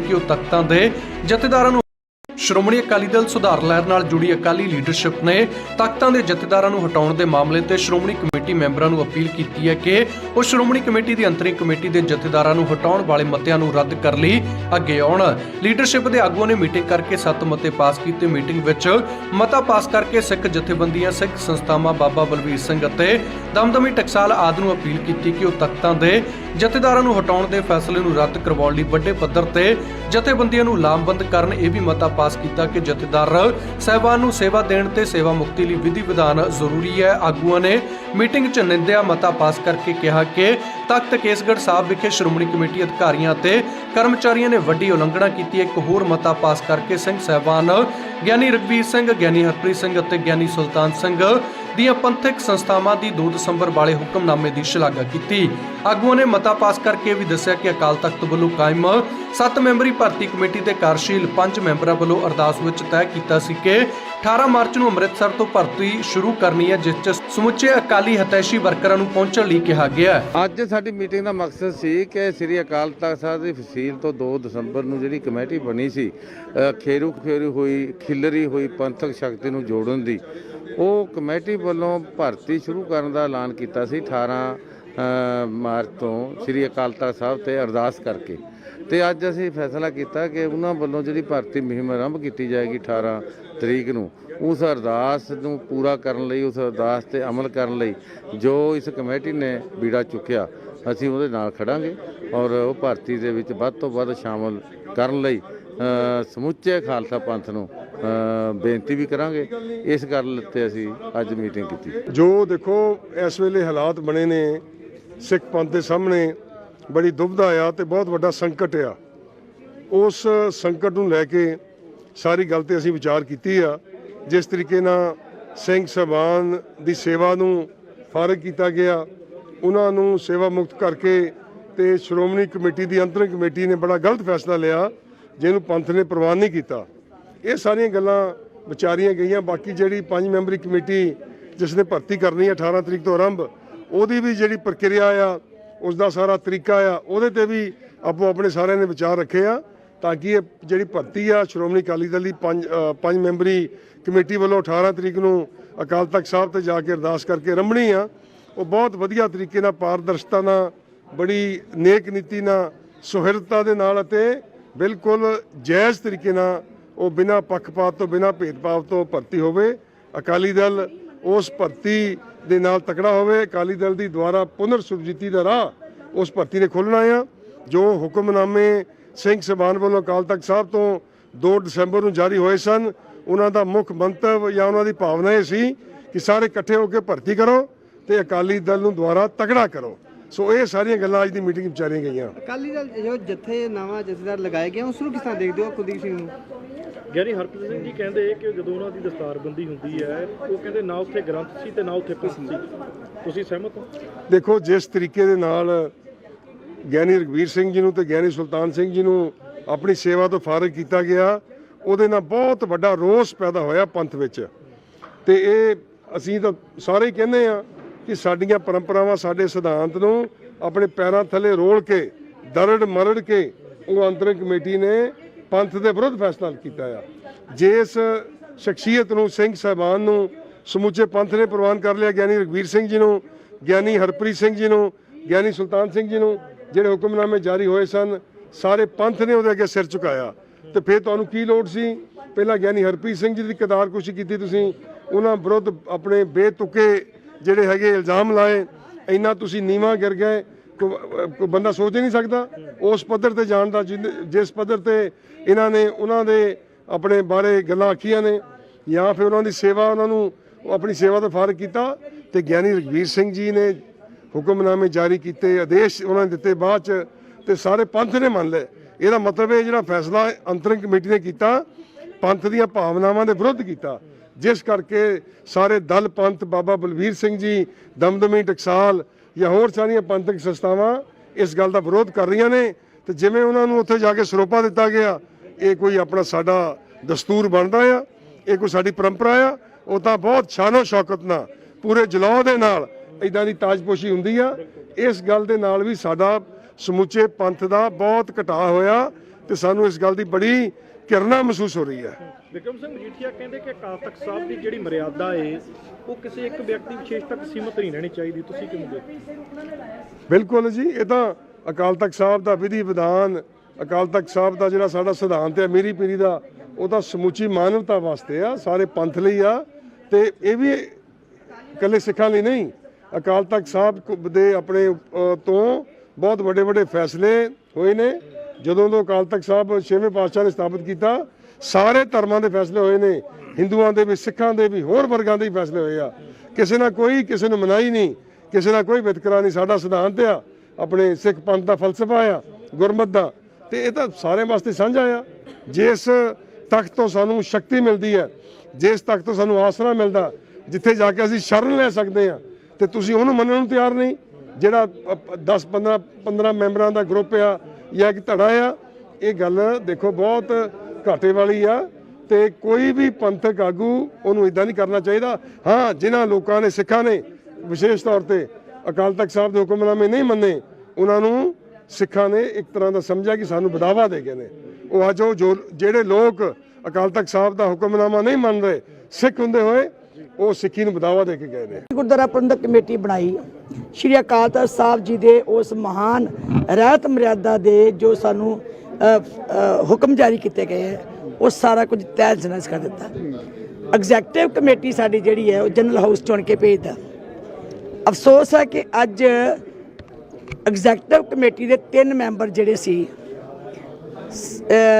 ਕਿ ਉਹ ਤਖਤਾਂ ਦੇ ਜਥੇਦਾਰਾਂ ਨੂੰ ਸ਼੍ਰੋਮਣੀ ਅਕਾਲੀ ਦਲ ਸੁਧਾਰ ਲਹਿਰ ਨਾਲ ਜੁੜੀ ਅਕਾਲੀ ਲੀਡਰਸ਼ਿਪ ਨੇ ਤਖਤਾਂ ਦੇ ਜਥੇਦਾਰਾਂ ਨੂੰ ਹਟਾਉਣ ਦੇ ਮਾਮਲੇ ਤੇ ਸ਼੍ਰੋਮਣੀ ਕਮੇਟੀ ਮੈਂਬਰਾਂ ਨੂੰ ਅਪੀਲ ਕੀਤੀ ਹੈ ਕਿ ਉਹ ਸ਼੍ਰੋਮਣੀ ਕਮੇਟੀ ਦੀ ਅੰਤਰਿਮ ਕਮੇਟੀ ਦੇ ਜਥੇਦਾਰਾਂ ਨੂੰ ਹਟਾਉਣ ਵਾਲੇ ਮਤਿਆਂ ਨੂੰ ਰੱਦ ਕਰ ਲਈ ਅੱਗੇ ਆਉਣ। ਲੀਡਰਸ਼ਿਪ ਦੇ ਆਗੂਆਂ ਨੇ ਮੀਟਿੰਗ ਕਰਕੇ ਸੱਤ ਮਤੇ ਪਾਸ ਕੀਤੇ। ਮੀਟਿੰਗ ਵਿੱਚ ਮਤਾ ਪਾਸ ਕਰਕੇ ਸਿੱਖ ਜਥੇਬੰਦੀਆਂ, ਸਿੱਖ ਸੰਸਥਾਵਾਂ ਬਾਬਾ ਬਲਵੀਰ ਸਿੰਘ ਅਤੇ ਦਮਦਮੀ ਟਕਸਾਲ ਆਦਿ ਨੂੰ ਅਪੀਲ ਕੀਤੀ ਕਿ ਉਹ ਤਖਤਾਂ ਦੇ ਜਥੇਦਾਰਾਂ ਨੂੰ ਹਟਾਉਣ ਦੇ ਫੈਸਲੇ ਨੂੰ ਰੱਦ ਕਰਵਾਉਣ ਲਈ ਵੱਡੇ ਪੱਧਰ ਤੇ ਜਥੇਬੰਦੀਆਂ ਨੂੰ ਲਾਮਬੰਦ ਕਰਨ। ਇਹ ਵੀ ਮਤਾ ਪਾਸ ਕੀਤਾ ਕਿ ਜਥੇਦਾਰ ਸਹਿਬਾਨ ਨੂੰ ਸੇਵਾ ਦੇਣ ਤੇ ਸੇਵਾ ਮੁਕਤੀ ਲਈ ਵਿਧੀ ਵਿਧਾਨ ਜ਼ਰੂਰੀ ਹੈ। ਆਗੂਆਂ ਨੇ ਮੀਟਿੰਗ 'ਚ ਨਿੰਦਿਆ, ਮਤਾ ਪਾਸ ਕਰਕੇ ਕਿਹਾ ਕਿ ਤਖਤ ਕੇਸਗੜ੍ਹ ਸਾਹਿਬ ਵਿਖੇ ਸ਼੍ਰੋਮਣੀ ਕਮੇਟੀ ਅਧਿਕਾਰੀਆਂ ਅਤੇ ਕਰਮਚਾਰੀਆਂ ਨੇ ਵੱਡੀ ਉਲੰਘਣਾ ਕੀਤੀ। ਇੱਕ ਹੋਰ ਮਤਾ ਪਾਸ ਕਰਕੇ ਸਿੰਘ ਸਹਿਬਾਨ ਗਿਆਨੀ ਰਗਵੀਰ ਸਿੰਘ, ਗਿਆਨੀ ਹਰਪ੍ਰੀਤ ਸਿੰਘ ਅਤੇ ਗਿਆਨੀ ਸੁਲਤਾਨ ਸਿੰਘ ਦੀਆਂ ਪੰਥਕ ਸੰਸਥਾਵਾਂ ਦੀ 2 ਦਸੰਬਰ ਵਾਲੇ ਹੁਕਮਨਾਮੇ ਦੀ ਸ਼ਲਾਘਾ ਕੀਤੀ। ਆਗੂਆਂ ਨੇ ਮਤਾ ਪਾਸ ਕਰਕੇ ਵੀ ਦੱਸਿਆ ਕਿ ਅਕਾਲ ਤਖਤ ਵੱਲੋਂ ਕਾਇਮ 7 ਮੈਂਬਰੀ ਭਰਤੀ ਕਮੇਟੀ ਦੇ ਕਾਰਜਸ਼ੀਲ 5 ਮੈਂਬਰਾਂ ਵੱਲੋਂ ਅਰਦਾਸ ਵਿੱਚ ਤੈਅ ਕੀਤਾ ਸੀ ਕਿ 18 ਮਾਰਚ ਨੂੰ ਅੰਮ੍ਰਿਤਸਰ ਤੋਂ ਭਰਤੀ ਸ਼ੁਰੂ ਕਰਨੀ ਹੈ, ਜਿਸ 'ਚ ਸਮੁੱਚੇ ਅਕਾਲੀ ਹਤੈਸ਼ੀ ਵਰਕਰਾਂ ਨੂੰ ਪਹੁੰਚਣ ਲਈ ਕਿਹਾ ਗਿਆ ਹੈ। ਅੱਜ ਸਾਡੀ ਮੀਟਿੰਗ ਦਾ ਮਕਸਦ ਸੀ ਕਿ ਸ੍ਰੀ ਅਕਾਲ ਤਖਤ ਸਾਹਿਬ ਦੀ ਫਸੀਲ ਤੋਂ 2 ਦਸੰਬਰ ਨੂੰ ਜਿਹੜੀ ਕਮੇਟੀ ਬਣੀ ਸੀ ਖੇਰੂ ਖੇਰੂ ਹੋਈ, ਖਿਲਰੀ ਹੋਈ ਪੰਥਕ ਸ਼ਕਤੀ ਨੂੰ ਜੋੜਨ ਦੀ। ਉਹ ਕਮੇਟੀ ਵੱਲੋਂ ਭਰਤੀ ਸ਼ੁਰੂ ਕਰਨ ਦਾ ਐਲਾਨ ਕੀਤਾ ਸੀ 18 ਮਾਰਚ ਤੋਂ ਸ੍ਰੀ ਅਕਾਲ ਤਖਤ ਸਾਹਿਬ ਤੇ ਅਰਦਾਸ ਕਰਕੇ। ਤੇ ਅੱਜ ਅਸੀਂ ਫੈਸਲਾ ਕੀਤਾ ਕਿ ਉਹਨਾਂ ਵੱਲੋਂ ਜਿਹੜੀ ਭਰਤੀ ਮੁਹਿੰਮ ਆਰੰਭ ਕੀਤੀ ਜਾਏਗੀ 18 ਤਰੀਕ ਨੂੰ, ਉਸ ਅਰਦਾਸ ਨੂੰ ਪੂਰਾ ਕਰਨ ਲਈ, ਉਸ ਅਰਦਾਸ ਤੇ ਅਮਲ ਕਰਨ ਲਈ ਜੋ ਇਸ ਕਮੇਟੀ ਨੇ ਬੀੜਾ ਚੁੱਕਿਆ, ਅਸੀਂ ਉਹਦੇ ਨਾਲ ਖੜਾਂਗੇ ਔਰ ਉਹ ਭਰਤੀ ਦੇ ਵਿੱਚ ਵੱਧ ਤੋਂ ਵੱਧ ਸ਼ਾਮਲ ਕਰਨ ਲਈ ਸਮੁੱਚੇ ਖਾਲਸਾ ਪੰਥ ਨੂੰ ਬੇਨਤੀ ਵੀ ਕਰਾਂਗੇ। ਇਸ ਗੱਲ ਤੇ ਅਸੀਂ ਅੱਜ ਮੀਟਿੰਗ ਕੀਤੀ। ਜੋ ਦੇਖੋ, ਇਸ ਵੇਲੇ ਹਾਲਾਤ ਬਣੇ ਨੇ, ਸਿੱਖ ਪੰਥ ਦੇ ਸਾਹਮਣੇ ਬੜੀ ਦੁਬਦਾ ਆ ਤੇ ਬਹੁਤ ਵੱਡਾ ਸੰਕਟ ਆ। ਉਸ ਸੰਕਟ ਨੂੰ ਲੈ ਕੇ ਸਾਰੀ ਗੱਲ ਤੇ ਅਸੀਂ ਵਿਚਾਰ ਕੀਤੀ ਆ। ਜਿਸ ਤਰੀਕੇ ਨਾਲ ਸਿੰਘ ਸਭਾਨ ਦੀ ਸੇਵਾ ਨੂੰ ਫਾਰਗ ਕੀਤਾ ਗਿਆ, ਉਹਨਾਂ ਨੂੰ ਸੇਵਾ ਮੁਕਤ ਕਰਕੇ ਤੇ ਸ਼੍ਰੋਮਣੀ ਕਮੇਟੀ ਦੀ, ਅੰਤਰਿਮ ਕਮੇਟੀ ਨੇ ਬੜਾ ਗਲਤ ਫੈਸਲਾ ਲਿਆ। ਜਿਹਨੂੰ ਪੰਥ ਨੇ ਪ੍ਰਵਾਨ ਨਹੀਂ ਕੀਤਾ। ਇਹ ਸਾਰੀਆਂ ਗੱਲਾਂ ਵਿਚਾਰੀਆਂ ਗਈਆਂ। ਬਾਕੀ ਜਿਹੜੀ ਪੰਜ ਮੈਂਬਰੀ ਕਮੇਟੀ ਜਿਸ ਨੇ ਭਰਤੀ ਕਰਨੀ ਹੈ 18 ਤਰੀਕ ਤੋਂ ਆਰੰਭ, ਉਹਦੀ ਵੀ ਜਿਹੜੀ ਪ੍ਰਕਿਰਿਆ ਆ ਉਸ ਦਾ ਸਾਰਾ ਤਰੀਕਾ ਆ, ਉਹਦੇ ਤੇ ਵੀ ਆਪੋ ਆਪਣੇ ਸਾਰਿਆਂ ਨੇ ਵਿਚਾਰ ਰੱਖੇ ਆ ਤਾਂ ਕਿ ਇਹ ਜਿਹੜੀ ਭਰਤੀ ਆ, ਸ਼੍ਰੋਮਣੀ ਅਕਾਲੀ ਦਲ ਦੀ ਪੰਜ ਪੰਜ ਮੈਂਬਰੀ ਕਮੇਟੀ ਵੱਲੋਂ 18 ਤਰੀਕ ਨੂੰ ਅਕਾਲ ਤਖਤ ਸਾਹਿਬ ਤੇ ਜਾ ਕੇ ਅਰਦਾਸ ਕਰਕੇ ਰੰਭਣੀ ਆ। ਉਹ ਬਹੁਤ ਵਧੀਆ ਤਰੀਕੇ ਨਾਲ ਪਾਰਦਰਸ਼ਤਾ ਨਾਲ, ਬੜੀ ਨੇਕ ਨੀਤੀ ਨਾਲ ਸੁਹਿਰਦਤਾ ਦੇ ਨਾਲ ਅਤੇ ਬਿਲਕੁਲ ਜਾਇਜ਼ ਤਰੀਕੇ ਨਾਲ ਉਹ ਬਿਨਾਂ ਪੱਖਪਾਤ ਤੋਂ, ਬਿਨਾਂ ਭੇਦਭਾਵ ਤੋਂ ਭਰਤੀ ਹੋਵੇ। ਅਕਾਲੀ ਦਲ ਉਸ ਭਰਤੀ ਦੇ ਨਾਲ ਤਕੜਾ ਹੋਵੇ। ਅਕਾਲੀ ਦਲ ਦੀ ਦੁਆਰਾ ਪੁਨਰ ਸੁਰਜੀਤੀ ਦਾ ਰਾਹ ਉਸ ਭਰਤੀ ਨੇ ਖੋਲ੍ਹਣਾ ਆ। ਜੋ ਹੁਕਮਨਾਮੇ ਸਿੰਘ ਸਭਾਨ ਵੱਲੋਂ ਅਕਾਲ ਤਖਤ ਸਾਹਿਬ ਤੋਂ 2 ਦਸੰਬਰ ਨੂੰ ਜਾਰੀ ਹੋਏ ਸਨ, ਉਹਨਾਂ ਦਾ ਮੁੱਖ ਮੰਤਵ ਜਾਂ ਉਹਨਾਂ ਦੀ ਭਾਵਨਾ ਇਹ ਸੀ ਕਿ ਸਾਰੇ ਇਕੱਠੇ ਹੋ ਕੇ ਭਰਤੀ ਕਰੋ ਤੇ ਅਕਾਲੀ ਦਲ ਨੂੰ ਦੁਆਰਾ ਤਕੜਾ ਕਰੋ। ਸੋ ਇਹ ਸਾਰੀਆਂ ਗੱਲਾਂ ਅੱਜ ਦੀ ਮੀਟਿੰਗ ਵਿੱਚ ਵਿਚਾਰੀਆਂ ਗਈਆਂ। ਅਕਾਲੀ ਦਲ ਜੋ ਜਥੇ ਨਵਾਂ ਜਥੇਦਾਰ ਲਗਾਇਆ ਗਿਆ ਉਸ ਨੂੰ ਕਿਸ ਤਰ੍ਹਾਂ ਦੇਖਦੇ ਹੋ ਕੁਲਦੀਪ ਸਿੰਘ ਨੂੰ? ਗਿਆਨੀ ਹਰਪ੍ਰੀਤ ਸਿੰਘ ਜੀ ਕਹਿੰਦੇ ਕਿ ਜਦੋਂ ਉਹਨਾਂ ਦੀ ਦਸਤਾਰਬੰਦੀ ਹੁੰਦੀ ਹੈ ਉਹ ਕਹਿੰਦੇ ਨਾ ਉੱਥੇ ਗ੍ਰੰਥ ਸੀ ਤੇ ਨਾ ਉੱਥੇ ਪੁੱਤ ਸੀ। ਤੁਸੀਂ ਸਹਿਮਤ ਹੋ? ਦੇਖੋ ਜਿਸ ਤਰੀਕੇ ਦੇ ਨਾਲ ਗਿਆਨੀ ਰਗਵੀਰ ਸਿੰਘ ਜੀ ਨੂੰ ਤੇ ਗਿਆਨੀ ਸੁਲਤਾਨ ਸਿੰਘ ਜੀ ਨੂੰ ਆਪਣੀ ਸੇਵਾ ਤੋਂ ਫਾਰਗ ਕੀਤਾ ਗਿਆ ਉਹਦੇ ਨਾਲ ਬਹੁਤ ਵੱਡਾ ਰੋਸ ਪੈਦਾ ਹੋਇਆ ਪੰਥ ਵਿੱਚ। ਤੇ ਇਹ ਅਸੀਂ ਤਾਂ ਸਾਰੇ ਹੀ ਕਹਿੰਦੇ ਆ ਕਿ ਸਾਡੀਆਂ ਪਰੰਪਰਾਵਾਂ ਸਾਡੇ ਸਿਧਾਂਤ ਨੂੰ ਆਪਣੇ ਪੈਰਾਂ ਥੱਲੇ ਰੋਲ ਕੇ, ਦਰੜ ਮਰੜ ਕੇ ਉਹ ਅੰਤਰਿਮ ਕਮੇਟੀ ਨੇ ਪੰਥ ਦੇ ਵਿਰੁੱਧ ਫੈਸਲਾ ਕੀਤਾ ਆ। ਜਿਸ ਸ਼ਖਸੀਅਤ ਨੂੰ, ਸਿੰਘ ਸਾਹਿਬਾਨ ਨੂੰ ਸਮੁੱਚੇ ਪੰਥ ਨੇ ਪ੍ਰਵਾਨ ਕਰ ਲਿਆ ਗਿਆਨੀ ਰਗਵੀਰ ਸਿੰਘ ਜੀ ਨੂੰ, ਗਿਆਨੀ ਹਰਪ੍ਰੀਤ ਸਿੰਘ ਜੀ ਨੂੰ, ਗਿਆਨੀ ਸੁਲਤਾਨ ਸਿੰਘ ਜੀ ਨੂੰ, ਜਿਹੜੇ ਹੁਕਮਨਾਮੇ ਜਾਰੀ ਹੋਏ ਸਨ, ਸਾਰੇ ਪੰਥ ਨੇ ਉਹਦੇ ਅੱਗੇ ਸਿਰ ਝੁਕਾਇਆ। ਤੇ ਫਿਰ ਤੁਹਾਨੂੰ ਕੀ ਲੋੜ ਸੀ? ਪਹਿਲਾਂ ਗਿਆਨੀ ਹਰਪ੍ਰੀਤ ਸਿੰਘ ਜੀ ਦੀ ਕਦਾਰ ਕੀਤੀ ਤੁਸੀਂ। ਉਹਨਾਂ ਵਿਰੁੱਧ ਆਪਣੇ ਬੇਤੁਕੇ ਜਿਹੜੇ ਹੈਗੇ ਇਲਜ਼ਾਮ ਲਾਏ, ਇੰਨਾ ਤੁਸੀਂ ਨੀਵਾ ਗਿਰ ਗਏ, ਕੋ- ਬੰਦਾ ਸੋਚ ਹੀ ਨਹੀਂ ਸਕਦਾ। ਉਸ ਪੱਧਰ ਤੇ ਜਾਣ ਦਾ ਜਿਨ- ਜਿਸ ਪੱਧਰ ਤੇ ਇਹਨਾਂ ਨੇ, ਉਹਨਾਂ ਦੇ ਆਪਣੇ ਬਾਰੇ ਗੱਲਾਂ ਆਖੀਆਂ ਨੇ, ਜਾਂ ਫਿਰ ਉਹਨਾਂ ਦੀ ਸੇਵਾ, ਉਹਨਾਂ ਨੂੰ ਆਪਣੀ ਸੇਵਾ ਤੋਂ ਫਾਰਗ ਕੀਤਾ। ਤੇ ਗਿਆਨੀ ਰਗਵੀਰ ਸਿੰਘ ਜੀ ਨੇ ਹੁਕਮਨਾਮੇ ਜਾਰੀ ਕੀਤੇ, ਆਦੇਸ਼ ਉਹਨਾਂ ਨੇ ਦਿੱਤੇ ਬਾਅਦ ਚ, ਤੇ ਸਾਰੇ ਪੰਥ ਨੇ ਮੰਨ ਲਏ। ਇਹਦਾ ਮਤਲਬ ਇਹ ਜਿਹੜਾ ਫੈਸਲਾ ਅੰਤਰਿੰਗ ਕਮੇਟੀ ਨੇ ਕੀਤਾ, ਪੰਥ ਦੀਆਂ ਭਾਵਨਾਵਾਂ ਦੇ ਵਿਰੁੱਧ ਕੀਤਾ। ਜਿਸ ਕਰਕੇ ਸਾਰੇ ਦਲ ਪੰਥ ਬਾਬਾ ਬਲਵੀਰ ਸਿੰਘ ਜੀ, ਦਮਦਮੀ ਟਕਸਾਲ ਜਾਂ ਹੋਰ ਸਾਰੀਆਂ ਪੰਥਕ ਸੰਸਥਾਵਾਂ ਇਸ ਗੱਲ ਦਾ ਵਿਰੋਧ ਕਰ ਰਹੀਆਂ ਨੇ ਤੇ ਜਿਵੇਂ ਉਹਨਾਂ ਨੂੰ ਉੱਥੇ ਜਾ ਕੇ ਸਰੋਪਾ ਦਿੱਤਾ ਗਿਆ, ਇਹ ਕੋਈ ਆਪਣਾ ਸਾਡਾ ਦਸਤੂਰ ਬਣਦਾ ਆ, ਇਹ ਕੋਈ ਸਾਡੀ ਪਰੰਪਰਾ ਆ, ਉਹ ਤਾਂ ਬਹੁਤ ਸ਼ਾਨੋ ਸ਼ੌਕਤ ਨਾਲ, ਪੂਰੇ ਜਲਾਉ ਦੇ ਨਾਲ ਇਦਾਂ ਦੀ ਤਾਜਪੋਸ਼ੀ ਹੁੰਦੀ ਆ। ਇਸ ਗੱਲ ਦੇ ਨਾਲ ਵੀ ਸਾਡਾ ਸਮੁੱਚੇ ਪੰਥ ਦਾ ਬਹੁਤ ਘਟਾ ਹੋਇਆ ਤੇ ਸਾਨੂੰ ਇਸ ਗੱਲ ਦੀ ਬੜੀ ਕਿਰਨਾ ਮਹਿਸੂਸ ਹੋ ਰਹੀ ਹੈ। ਵਿਕਰਮ ਸਿੰਘ ਮਜੀਠੀਆ ਕਹਿੰਦੇ ਕਿ ਅਕਾਲ ਤਖਤ ਸਾਹਿਬ ਦੀ ਜਿਹੜੀ ਮਰਿਆਦਾ ਏ, ਉਹ ਕਿਸੇ ਇੱਕ ਵਿਅਕਤੀ ਵਿਸ਼ੇਸ਼ ਤੱਕ ਸੀਮਤ ਨਹੀਂ ਰਹਿਣੀ ਚਾਹੀਦੀ। ਤੁਸੀਂ ਕਿਵੇਂ ਦੇਖਦੇ ਬਿਲਕੁਲ ਜੀ, ਇਹ ਤਾਂ ਅਕਾਲ ਤਖਤ ਸਾਹਿਬ ਦਾ ਵਿਧੀ ਵਿਧਾਨ, ਅਕਾਲ ਤਖਤ ਸਾਹਿਬ ਦਾ ਜਿਹੜਾ ਸਾਡਾ ਸਿਧਾਂਤ ਹੈ, ਮੇਰੀ ਪੀਰੀ ਦਾ, ਉਹ ਤਾਂ ਸਮੁੱਚੀ ਮਾਨਵਤਾ ਵਾਸਤੇ ਆ, ਸਾਰੇ ਪੰਥ ਲਈ ਆ, ਤੇ ਇਹ ਵੀ ਇਕੱਲੇ ਸਿੱਖਾਂ ਲਈ ਨਹੀਂ। ਅਕਾਲ ਤਖਤ ਸਾਹਿਬ ਦੇ ਆਪਣੇ ਤੋਂ ਬਹੁਤ ਵੱਡੇ ਵੱਡੇ ਫੈਸਲੇ ਹੋਏ ਨੇ। ਜਦੋਂ ਤੋਂ ਅਕਾਲ ਤਖਤ ਸਾਹਿਬ ਛੇਵੇਂ ਪਾਤਸ਼ਾਹ ਨੇ ਸਥਾਪਿਤ ਕੀਤਾ ਸਾਰੇ ਧਰਮਾਂ ਦੇ ਫੈਸਲੇ ਹੋਏ ਨੇ, ਹਿੰਦੂਆਂ ਦੇ ਵੀ, ਸਿੱਖਾਂ ਦੇ ਵੀ, ਹੋਰ ਵਰਗਾਂ ਦੇ ਵੀ ਫੈਸਲੇ ਹੋਏ ਆ। ਕਿਸੇ ਨਾਲ ਕੋਈ, ਕਿਸੇ ਨੂੰ ਮਨਾਈ ਨਹੀਂ, ਕਿਸੇ ਨਾਲ ਕੋਈ ਵਿਤਕਰਾ ਨਹੀਂ, ਸਾਡਾ ਸਿਧਾਂਤ ਆ, ਆਪਣੇ ਸਿੱਖ ਪੰਥ ਦਾ ਫਲਸਫਾ ਆ, ਗੁਰਮਤ ਦਾ। ਤੇ ਇਹ ਤਾਂ ਸਾਰੇ ਵਾਸਤੇ ਸਾਂਝਾ ਆ। ਜਿਸ ਤਖਤ ਤੋਂ ਸਾਨੂੰ ਸ਼ਕਤੀ ਮਿਲਦੀ ਹੈ, ਜਿਸ ਤਖਤ ਤੋਂ ਸਾਨੂੰ ਆਸਰਾ ਮਿਲਦਾ, ਜਿੱਥੇ ਜਾ ਕੇ ਅਸੀਂ ਸ਼ਰਨ ਲੈ ਸਕਦੇ ਆ ਤੇ ਤੁਸੀਂ ਉਹਨੂੰ ਮੰਨਣ ਨੂੰ ਤਿਆਰ ਨਹੀਂ, ਜਿਹੜਾ 10 15 15 ਮੈਂਬਰਾਂ ਦਾ ਗਰੁੱਪ ਆ, ਜਾਂ ਇੱਕ ਧੜਾ ਆ, ਇਹ ਗੱਲ ਦੇਖੋ ਬਹੁਤ ਘਾਟੇ ਵਾਲੀ ਆ ਤੇ ਕੋਈ ਵੀ ਪੰਥਕ ਆਗੂ ਉਹਨੂੰ ਇਦਾਂ ਨਹੀਂ ਕਰਨਾ ਚਾਹੀਦਾ। ਹਾਂ, ਜਿਨ੍ਹਾਂ ਲੋਕਾਂ ਨੇ, ਸਿੱਖਾਂ ਨੇ ਵਿਸ਼ੇਸ਼ ਤੌਰ ਤੇ ਅਕਾਲ ਤਖਤ ਸਾਹਿਬ ਦੇ ਹੁਕਮਨਾਮੇ ਨਹੀਂ ਮੰਨੇ, ਉਹਨਾਂ ਨੂੰ ਸਿੱਖਾਂ ਨੇ ਇੱਕ ਤਰ੍ਹਾਂ ਦਾ ਸਮਝਿਆ ਕਿ ਸਾਨੂੰ ਬਦਾਵਾ ਦੇ ਗਏ ਨੇ। ਉਹ ਅੱਜ ਉਹ ਜਿਹੜੇ ਲੋਕ ਅਕਾਲ ਤਖਤ ਸਾਹਿਬ ਦਾ ਹੁਕਮਨਾਮਾ ਨਹੀਂ ਮੰਨ ਰਹੇ, ਸਿੱਖ ਹੁੰਦੇ ਹੋਏ, ਉਹ ਸਿੱਖੀ ਨੂੰ ਬਦਾਵਾ ਦੇ ਕੇ ਗਏ ਨੇ। ਗੁਰਦੁਆਰਾ ਪ੍ਰਬੰਧਕ ਕਮੇਟੀ ਬਣਾਈ। ਸ਼੍ਰੀ ਅਕਾਲ ਤਖਤ ਸਾਹਿਬ ਜੀ ਦੇ ਉਸ ਮਹਾਨ ਰਹਿਤ ਮਰਿਆਦਾ ਦੇ ਜੋ ਸਾਨੂੰ ਹੁਕਮ ਜਾਰੀ ਕੀਤੇ ਗਏ ਹੈ। ਉਹ ਸਾਰਾ ਕੁਝ ਤੈਅ ਜਨਸ ਕਰ ਦਿੱਤਾ। ਐਗਜ਼ੈਕਟਿਵ ਕਮੇਟੀ ਸਾਡੀ ਜਿਹੜੀ ਹੈ, ਉਹ ਜਨਰਲ ਹਾਊਸ ਚੁਣ ਕੇ ਭੇਜਦਾ। ਅਫਸੋਸ ਹੈ ਕਿ ਅੱਜ ਐਗਜ਼ੈਕਟਿਵ ਕਮੇਟੀ ਦੇ ਤਿੰਨ ਮੈਂਬਰ ਜਿਹੜੇ ਸੀ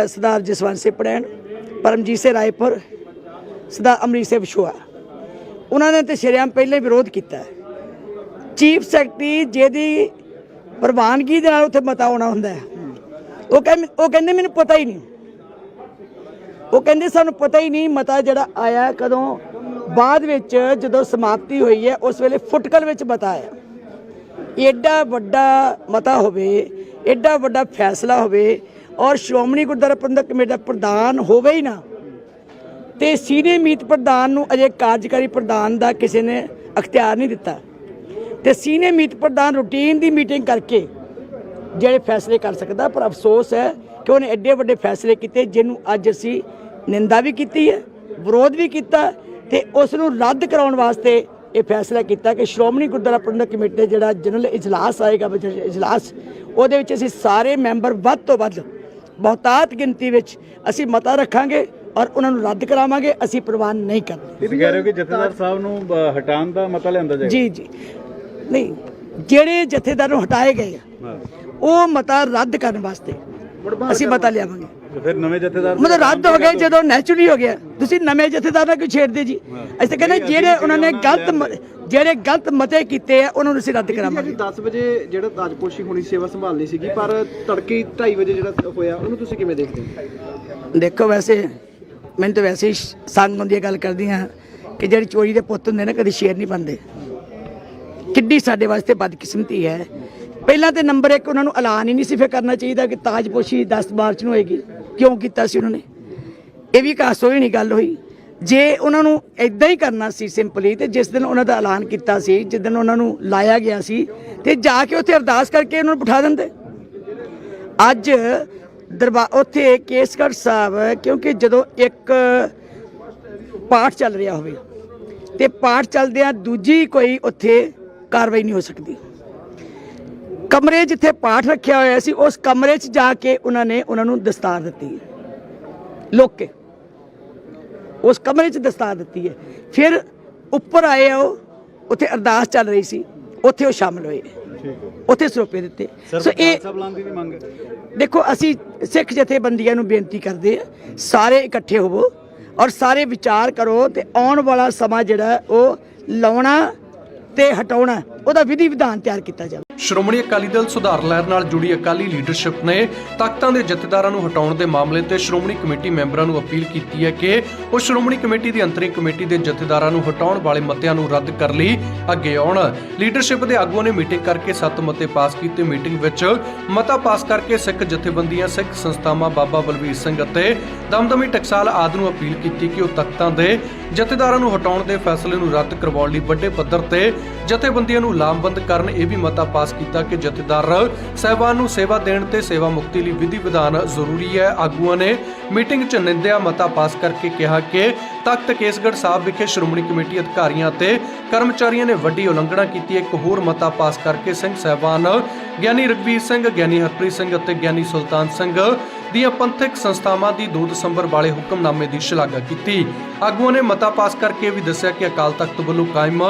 ਸਰਦਾਰ ਜਸਵੰਤ ਸਿੰਘ ਪੜੈਣ, ਪਰਮਜੀਤ ਸਿੰਘ ਰਾਏਪੁਰ, ਸਰਦਾਰ ਅਮਰੀਕ ਸਿੰਘ ਵਿਸ਼ੋਆ ਉਹਨਾਂ ਨੇ ਤੇ ਸ਼ਰੇਆਮ ਪਹਿਲੇ ਵਿਰੋਧ ਕੀਤਾ ਚੀਫ ਸੈਕਟਰੀ ਜਿਹਦੀ ਪ੍ਰਵਾਨਗੀ ਦੇ ਨਾਲ ਉੱਥੇ ਮਤਾ ਆਉਣਾ ਹੁੰਦਾ ਹੈ। ਉਹ ਕਹਿੰਦੇ ਉਹ ਕਹਿੰਦੇ ਮੈਨੂੰ ਪਤਾ ਹੀ ਨਹੀਂ। ਉਹ ਕਹਿੰਦੇ ਸਾਨੂੰ ਪਤਾ ਹੀ ਨਹੀਂ ਮਤਾ ਜਿਹੜਾ ਆਇਆ ਕਦੋਂ। ਬਾਅਦ ਵਿੱਚ ਜਦੋਂ ਸਮਾਪਤੀ ਹੋਈ ਹੈ, ਉਸ ਵੇਲੇ ਫੁਟਕਲ ਵਿੱਚ ਮਤਾ ਆਇਆ। ਐਡਾ ਵੱਡਾ ਮਤਾ ਹੋਵੇ ਐਡਾ ਵੱਡਾ ਫੈਸਲਾ ਹੋਵੇ ਔਰ ਸ਼੍ਰੋਮਣੀ ਗੁਰਦੁਆਰਾ ਪ੍ਰਬੰਧਕ ਕਮੇਟੀ ਦਾ ਪ੍ਰਧਾਨ ਹੋਵੇ ਹੀ ਨਾ, ਤੇ ਸੀਨੀਅਰ ਮੀਤ ਪ੍ਰਧਾਨ ਨੂੰ ਅਜੇ ਕਾਰਜਕਾਰੀ ਪ੍ਰਧਾਨ ਦਾ ਕਿਸੇ ਨੇ ਅਖਤਿਆਰ ਨਹੀਂ ਦਿੱਤਾ। ਤੇ ਸੀਨੀਅਰ ਮੀਤ ਪ੍ਰਧਾਨ ਰੂਟੀਨ ਦੀ ਮੀਟਿੰਗ ਕਰਕੇ ਜਿਹੜੇ ਫੈਸਲੇ ਕਰ ਸਕਦਾ ਪਰ ਅਫਸੋਸ ਹੈ ਕਿ ਉਹਨੇ ਐਡੇ ਵੱਡੇ ਫੈਸਲੇ ਕੀਤੇ ਜਿਹਨੂੰ ਅੱਜ ਅਸੀਂ ਨਿੰਦਾ ਵੀ ਕੀਤੀ ਹੈ ਵਿਰੋਧ ਵੀ ਕੀਤਾ ਤੇ ਉਸ ਨੂੰ ਰੱਦ ਕਰਾਉਣ ਵਾਸਤੇ ਇਹ ਫੈਸਲਾ ਕੀਤਾ ਕਿ ਸ਼੍ਰੋਮਣੀ ਗੁਰਦੁਆਰਾ ਪ੍ਰਬੰਧਕ ਕਮੇਟੀ ਦਾ ਜਿਹੜਾ ਜਨਰਲ ਇਜਲਾਸ ਆਏਗਾ ਇਜਲਾਸ ਉਹਦੇ ਵਿੱਚ ਅਸੀਂ ਸਾਰੇ ਮੈਂਬਰ ਵੱਧ ਤੋਂ ਵੱਧ ਬਹੁਤਾਤ ਗਿਣਤੀ ਵਿੱਚ ਅਸੀਂ ਮਤਾ ਰੱਖਾਂਗੇ ਔਰ ਉਹਨਾਂ ਨੂੰ ਰੱਦ ਕਰਾਵਾਂਗੇ ਅਸੀਂ ਪ੍ਰਵਾਨ ਨਹੀਂ ਕਰਦੇ ਤੁਸੀਂ ਕਹਿ ਰਹੇ ਹੋ ਕਿ ਜਥੇਦਾਰ ਸਾਹਿਬ ਨੂੰ ਹਟਾਉਣ ਦਾ ਮਤਾ ਲਿਆਂਦਾ ਜਾਏਗਾ। ਜੀ ਜੀ। ਨਹੀਂ ਜਿਹੜੇ ਜਥੇਦਾਰ ਨੂੰ ਹਟਾਏ ਗਏ ਆ ਉਹ ਮਤਾ ਰੱਦ ਕਰਨ ਵਾਸਤੇ ਅਸੀਂ ਮਤਾ ਲਿਆਵਾਂਗੇ। ਤੇ ਫਿਰ ਨਵੇਂ ਜਥੇਦਾਰ ਮਤਲਬ ਰੱਦ ਹੋ ਗਏ ਜਦੋਂ ਨੈਚੁਰਲੀ ਹੋ ਗਿਆ। ਤੁਸੀਂ ਨਵੇਂ ਜਥੇਦਾਰ ਨਾਲ ਕਿਉਂ ਛੇੜਦੇ ਜੀ? ਅਸੀਂ ਤਾਂ ਕਹਿੰਦੇ ਜਿਹੜੇ ਉਹਨਾਂ ਨੇ ਗਲਤ ਮ- ਜਿਹੜੇ ਗਲਤ ਮਤੇ ਕੀਤੇ ਆ ਉਹਨਾਂ ਨੂੰ ਅਸੀਂ ਰੱਦ ਕਰਾਵਾਂਗੇ। 10 ਵਜੇ ਜਿਹੜਾ ਤਾਜਪੋਸ਼ੀ ਹੋਣੀ ਸੇਵਾ ਸੰਭਾਲਣੀ ਸੀਗੀ ਪਰ ਤੜਕੇ 2:30 ਵਜੇ ਜਿਹੜਾ ਹੋਇਆ ਉਹਨੂੰ ਤੁਸੀਂ ਕਿਵੇਂ ਦੇਖਦੇ ਹੋ? ਦੇਖੋ ਵੈਸੇ ਮੈਨੂੰ ਤਾਂ ਵੈਸੇ ਹੀ ਸੰਗ ਹੁੰਦੀ ਹੈ ਗੱਲ ਕਰਦੀ ਹਾਂ ਕਿ ਜਿਹੜੀ ਚੋਰੀ ਦੇ ਪੁੱਤ ਹੁੰਦੇ ਨੇ ਕਦੇ ਸ਼ੇਰ ਨਹੀਂ ਬਣਦੇ। ਕਿੱਡੀ ਸਾਡੇ ਵਾਸਤੇ ਬਦਕਿਸਮਤੀ ਹੈ। ਪਹਿਲਾਂ ਤੇ ਨੰਬਰ 1 ਉਹਨਾਂ ਨੂੰ ਐਲਾਨ ਹੀ ਨਹੀਂ ਸੀ ਫਿਰ ਕਰਨਾ ਚਾਹੀਦਾ ਕਿ ਤਾਜਪੋਸ਼ੀ 10 ਮਾਰਚ ਨੂੰ ਹੋਏਗੀ। ਕਿਉਂ ਕੀਤਾ ਸੀ ਉਹਨਾਂ ਨੇ? ਇਹ ਵੀ ਕਾਸੋ ਹੀ ਨਹੀਂ ਗੱਲ ਹੋਈ। ਜੇ ਉਹਨਾਂ ਨੂੰ ਇਦਾਂ ਹੀ ਕਰਨਾ ਸੀ ਸਿੰਪਲੀ ਤੇ ਜਿਸ ਦਿਨ ਉਹਨਾਂ ਦਾ ਐਲਾਨ ਕੀਤਾ ਸੀ, ਜਿਸ ਦਿਨ ਉਹਨਾਂ ਨੂੰ ਲਾਇਆ ਗਿਆ ਸੀ ਤੇ ਜਾ ਕੇ ਉੱਥੇ ਅਰਦਾਸ ਕਰਕੇ ਉਹਨਾਂ ਨੂੰ ਬਿਠਾ ਦਿੰਦੇ। ਅੱਜ ਦਰਬਾਰ ਉੱਥੇ ਕੇਸਗੜ੍ਹ ਸਾਹਿਬ, ਕਿਉਂਕਿ ਜਦੋਂ ਇੱਕ ਪਾਠ ਚੱਲ ਰਿਹਾ ਹੋਵੇ ਤੇ ਪਾਠ ਚੱਲਦਿਆਂ ਦੂਜੀ ਕੋਈ ਉੱਥੇ ਕਾਰਵਾਈ ਨਹੀਂ ਹੋ ਸਕਦੀ। ਕਮਰੇ ਜਿੱਥੇ ਪਾਠ ਰੱਖਿਆ ਹੋਇਆ ਸੀ ਉਸ ਕਮਰੇ 'ਚ ਜਾ ਕੇ ਉਹਨਾਂ ਨੇ ਉਹਨਾਂ ਨੂੰ ਦਸਤਾਰ ਦਿੱਤੀ ਹੈ। ਲੋਕ ਕੇ ਉਸ ਕਮਰੇ 'ਚ ਦਸਤਾਰ ਦਿੱਤੀ ਹੈ। ਫਿਰ ਉੱਪਰ ਆਏ ਉਹ ਉੱਥੇ ਅਰਦਾਸ ਚੱਲ ਰਹੀ ਸੀ ਉੱਥੇ ਉਹ ਸ਼ਾਮਲ ਹੋਏ। ਉੱਥੇ ਸਰੋਪੇ ਦਿੱਤੇ। ਸੋ ਇਹ ਦੇਖੋ ਅਸੀਂ ਸਿੱਖ ਜਥੇਬੰਦੀਆਂ ਨੂੰ ਬੇਨਤੀ ਕਰਦੇ ਆ ਸਾਰੇ ਇਕੱਠੇ ਹੋਵੋ ਔਰ ਸਾਰੇ ਵਿਚਾਰ ਕਰੋ ਤੇ ਆਉਣ ਵਾਲਾ ਸਮਾਂ ਜਿਹੜਾ ਉਹ ਲਾਉਣਾ ਤੇ ਹਟਾਉਣਾ ਉਹਦਾ ਵਿਧੀ ਵਿਧਾਨ ਤਿਆਰ ਕੀਤਾ ਜਾਵੇ। ਸ਼੍ਰੋਮਣੀ ਅਕਾਲੀ ਦਲ ਸੁਧਾਰ ਲਹਿਰ ਨਾਲ ਜੁੜੀ ਅਕਾਲੀ ਲੀਡਰਸ਼ਿਪ ਨੇ ਤਖਤਾਂ ਦੇ ਜਥੇਦਾਰਾਂ ਨੂੰ ਹਟਾਉਣ ਦੇ ਮਾਮਲੇ ਤੇ ਸ਼੍ਰੋਮਣੀ ਕਮੇਟੀ ਮੈਂਬਰਾਂ ਨੂੰ ਅਪੀਲ ਕੀਤੀ ਹੈ ਕਿ ਉਹ ਸ਼੍ਰੋਮਣੀ ਕਮੇਟੀ ਦੀ ਅੰਤਰਿਮ ਕਮੇਟੀ ਦੇ ਜਥੇਦਾਰਾਂ ਨੂੰ ਹਟਾਉਣ ਵਾਲੇ ਮਤਿਆਂ ਨੂੰ ਰੱਦ ਕਰਨ ਲਈ, ਅੱਗੇ ਆਉਣ। ਲੀਡਰਸ਼ਿਪ ਦੇ ਆਗੂਆਂ ਨੇ ਮੀਟਿੰਗ ਕਰਕੇ ਸੱਤ ਮਤੇ ਪਾਸ ਕੀਤੇ। ਮੀਟਿੰਗ ਵਿੱਚ ਮਤਾ ਪਾਸ ਕਰਕੇ ਸਿੱਖ ਜਥੇਬੰਦੀਆਂ, ਸਿੱਖ ਸੰਸਥਾਵਾਂ ਬਾਬਾ ਬਲਵੀਰ ਸਿੰਘ ਅਤੇ ਦਮਦਮੀ ਟਕਸਾਲ ਆਦਿ ਨੂੰ ਅਪੀਲ ਕੀਤੀ ਕਿ ਉਹ ਤਖਤਾਂ ਦੇ ਜਥੇਦਾਰਾਂ ਨੂੰ ਹਟਾਉਣ ਦੇ ਫੈਸਲੇ ਨੂੰ ਰੱਦ ਕਰਵਾਉਣ ਲਈ ਵੱਡੇ ਪੱਧਰ ਤੇ ਜਥੇਬੰਦੀਆਂ ਨੂੰ ਲਾਮਬੰਦ ਕਰਨ ਇਹ ਵੀ ਮਤਾ ਪਾਸ ਕੀਤਾ ਕਿ ਜਥੇਦਾਰ ਸਹਿਬਾਨ ਨੂੰ ਸੇਵਾ ਦੇਣ ਤੇ ਸੇਵਾ ਮੁਕਤੀ ਲਈ ਵਿਧੀ ਵਿਧਾਨ ਜ਼ਰੂਰੀ ਹੈ। ਆਗੂਆਂ ਨੇ ਮੀਟਿੰਗ 'ਚ ਨਿੰਦਿਆ, ਮਤਾ ਪਾਸ ਕਰਕੇ ਕਿਹਾ ਕਿ ਤਖਤ ਕੇਸਗੜ੍ਹ ਸਾਹਿਬ ਵਿਖੇ ਸ਼੍ਰੋਮਣੀ ਕਮੇਟੀ ਅਧਿਕਾਰੀਆਂ ਅਤੇ ਕਰਮਚਾਰੀਆਂ ਨੇ ਵੱਡੀ ਉਲੰਘਣਾ ਕੀਤੀ। ਇੱਕ ਹੋਰ ਮਤਾ ਪਾਸ ਕਰਕੇ ਸਿੰਘ ਸਹਿਬਾਨ ਗਿਆਨੀ ਰਗਵੀਰ ਸਿੰਘ, ਗਿਆਨੀ ਹਰਪ੍ਰੀਤ ਸਿੰਘ ਅਤੇ ਗਿਆਨੀ ਸੁਲਤਾਨ ਸਿੰਘ ਦੀਆਂ ਪੰਥਕ ਸੰਸਥਾਵਾਂ ਦੀ 2 ਦਸੰਬਰ ਵਾਲੇ ਹੁਕਮਨਾਮੇ ਦੀ ਸ਼ਲਾਘਾ ਕੀਤੀ। ਆਗੂਆਂ ਨੇ ਮਤਾ ਪਾਸ ਕਰਕੇ ਵੀ ਦੱਸਿਆ ਕਿ ਅਕਾਲ ਤਖਤ ਵੱਲੋਂ ਕਾਇਮ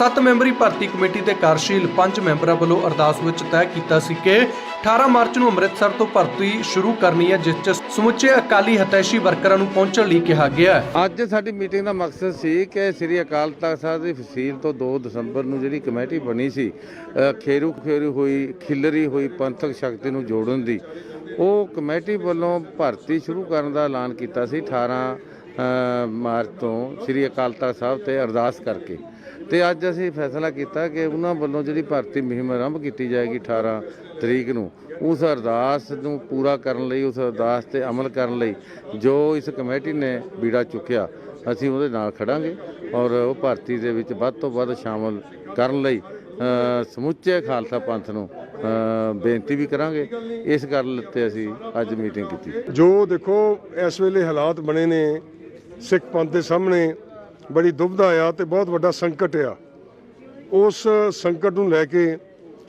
7 ਮੈਂਬਰੀ ਭਰਤੀ ਕਮੇਟੀ ਦੇ ਕਾਰਜਸ਼ੀਲ 5 ਮੈਂਬਰਾਂ ਵੱਲੋਂ ਅਰਦਾਸ ਵਿੱਚ ਤੈਅ ਕੀਤਾ ਸੀ ਕਿ 18 ਮਾਰਚ ਨੂੰ ਅੰਮ੍ਰਿਤਸਰ ਤੋਂ ਭਰਤੀ ਸ਼ੁਰੂ ਕਰਨੀ ਹੈ, ਜਿਸ 'ਚ ਸਮੁੱਚੇ ਅਕਾਲੀ ਹਤੈਸ਼ੀ ਵਰਕਰਾਂ ਨੂੰ ਪਹੁੰਚਣ ਲਈ ਕਿਹਾ ਗਿਆ ਹੈ। ਅੱਜ ਸਾਡੀ ਮੀਟਿੰਗ ਦਾ ਮਕਸਦ ਸੀ ਕਿ ਸ੍ਰੀ ਅਕਾਲ ਤਖਤ ਸਾਹਿਬ ਦੀ ਫਸੀਲ ਤੋਂ 2 ਦਸੰਬਰ ਨੂੰ ਜਿਹੜੀ ਕਮੇਟੀ ਬਣੀ ਸੀ ਖੇਰੂ ਖੇਰੂ ਹੋਈ, ਖਿਲਰੀ ਹੋਈ, ਪੰਥਕ ਸ਼ਕਤੀ ਨੂੰ ਜੋੜਨ ਦੀ, ਉਹ ਕਮੇਟੀ ਵੱਲੋਂ ਭਰਤੀ ਸ਼ੁਰੂ ਕਰਨ ਦਾ ਐਲਾਨ ਕੀਤਾ ਸੀ 18 ਮਾਰਚ ਤੋਂ ਸ੍ਰੀ ਅਕਾਲ ਤਖਤ ਸਾਹਿਬ ਤੇ ਅਰਦਾਸ ਕਰਕੇ। ਤੇ ਅੱਜ ਅਸੀਂ ਫੈਸਲਾ ਕੀਤਾ ਕਿ ਉਹਨਾਂ ਵੱਲੋਂ ਜਿਹੜੀ ਭਰਤੀ ਮੁਹਿੰਮ ਆਰੰਭ ਕੀਤੀ ਜਾਏਗੀ 18 ਤਰੀਕ ਨੂੰ, ਉਸ ਅਰਦਾਸ ਨੂੰ ਪੂਰਾ ਕਰਨ ਲਈ, ਉਸ ਅਰਦਾਸ ਤੇ ਅਮਲ ਕਰਨ ਲਈ ਜੋ ਇਸ ਕਮੇਟੀ ਨੇ ਬੀੜਾ ਚੁੱਕਿਆ, ਅਸੀਂ ਉਹਦੇ ਨਾਲ ਖੜਾਂਗੇ ਔਰ ਉਹ ਭਰਤੀ ਦੇ ਵਿੱਚ ਵੱਧ ਤੋਂ ਵੱਧ ਸ਼ਾਮਲ ਕਰਨ ਲਈ ਸਮੁੱਚੇ ਖਾਲਸਾ ਪੰਥ ਨੂੰ ਬੇਨਤੀ ਵੀ ਕਰਾਂਗੇ। ਇਸ ਗੱਲ ਤੇ ਅਸੀਂ ਅੱਜ ਮੀਟਿੰਗ ਕੀਤੀ। ਜੋ ਦੇਖੋ, ਇਸ ਵੇਲੇ ਹਾਲਾਤ ਬਣੇ ਨੇ, ਸਿੱਖ ਪੰਥ ਦੇ ਸਾਹਮਣੇ ਬੜੀ ਦੁਬਧਾ ਆ ਤੇ ਬਹੁਤ ਵੱਡਾ ਸੰਕਟ ਆ। ਉਸ ਸੰਕਟ ਨੂੰ ਲੈ ਕੇ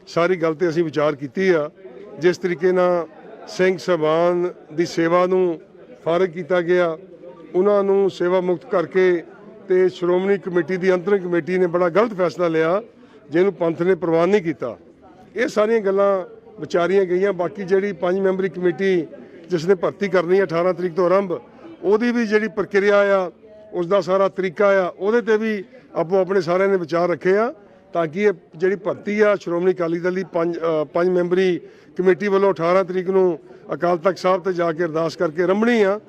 ਸਾਰੀ ਗੱਲ ਤੇ ਅਸੀਂ ਵਿਚਾਰ ਕੀਤੀ ਆ। ਜਿਸ ਤਰੀਕੇ ਨਾਲ ਸਿੰਘ ਸਭਾਨ ਦੀ ਸੇਵਾ ਨੂੰ ਫਾਰਗ ਕੀਤਾ ਗਿਆ। ਉਹਨਾਂ ਨੂੰ ਸੇਵਾ ਮੁਕਤ ਕਰਕੇ ਤੇ ਸ਼੍ਰੋਮਣੀ ਕਮੇਟੀ ਦੀ ਅੰਤਰਿਮ ਕਮੇਟੀ ਨੇ ਬੜਾ ਗਲਤ ਫੈਸਲਾ ਲਿਆ, ਜਿਹਨੂੰ ਪੰਥ ਨੇ ਪ੍ਰਵਾਨ ਨਹੀਂ ਕੀਤਾ। ਇਹ ਸਾਰੀਆਂ ਗੱਲਾਂ ਵਿਚਾਰੀਆਂ ਗਈਆਂ। ਬਾਕੀ ਜਿਹੜੀ ਪੰਜ ਮੈਂਬਰੀ ਕਮੇਟੀ ਜਿਸ ਨੇ ਭਰਤੀ ਕਰਨੀ ਹੈ 18 ਤਰੀਕ ਤੋਂ ਆਰੰਭ, ਉਹਦੀ ਵੀ ਜਿਹੜੀ ਪ੍ਰਕਿਰਿਆ ਆ ਉਸ ਦਾ ਸਾਰਾ ਤਰੀਕਾ ਆ। ਉਹਦੇ ਤੇ ਵੀ ਆਪੋ ਆਪਣੇ ਸਾਰਿਆਂ ਨੇ ਵਿਚਾਰ ਰੱਖੇ ਆ ਤਾਂ ਕਿ ਇਹ ਜਿਹੜੀ ਭਰਤੀ ਆ, ਸ਼੍ਰੋਮਣੀ ਅਕਾਲੀ ਦਲ ਦੀ ਪੰਜ ਪੰਜ ਮੈਂਬਰੀ ਕਮੇਟੀ ਵੱਲੋਂ 18 ਤਰੀਕ ਨੂੰ ਅਕਾਲ ਤਖਤ ਸਾਹਿਬ ਤੇ ਜਾ ਕੇ ਅਰਦਾਸ ਕਰਕੇ ਰੰਭਣੀ ਆ।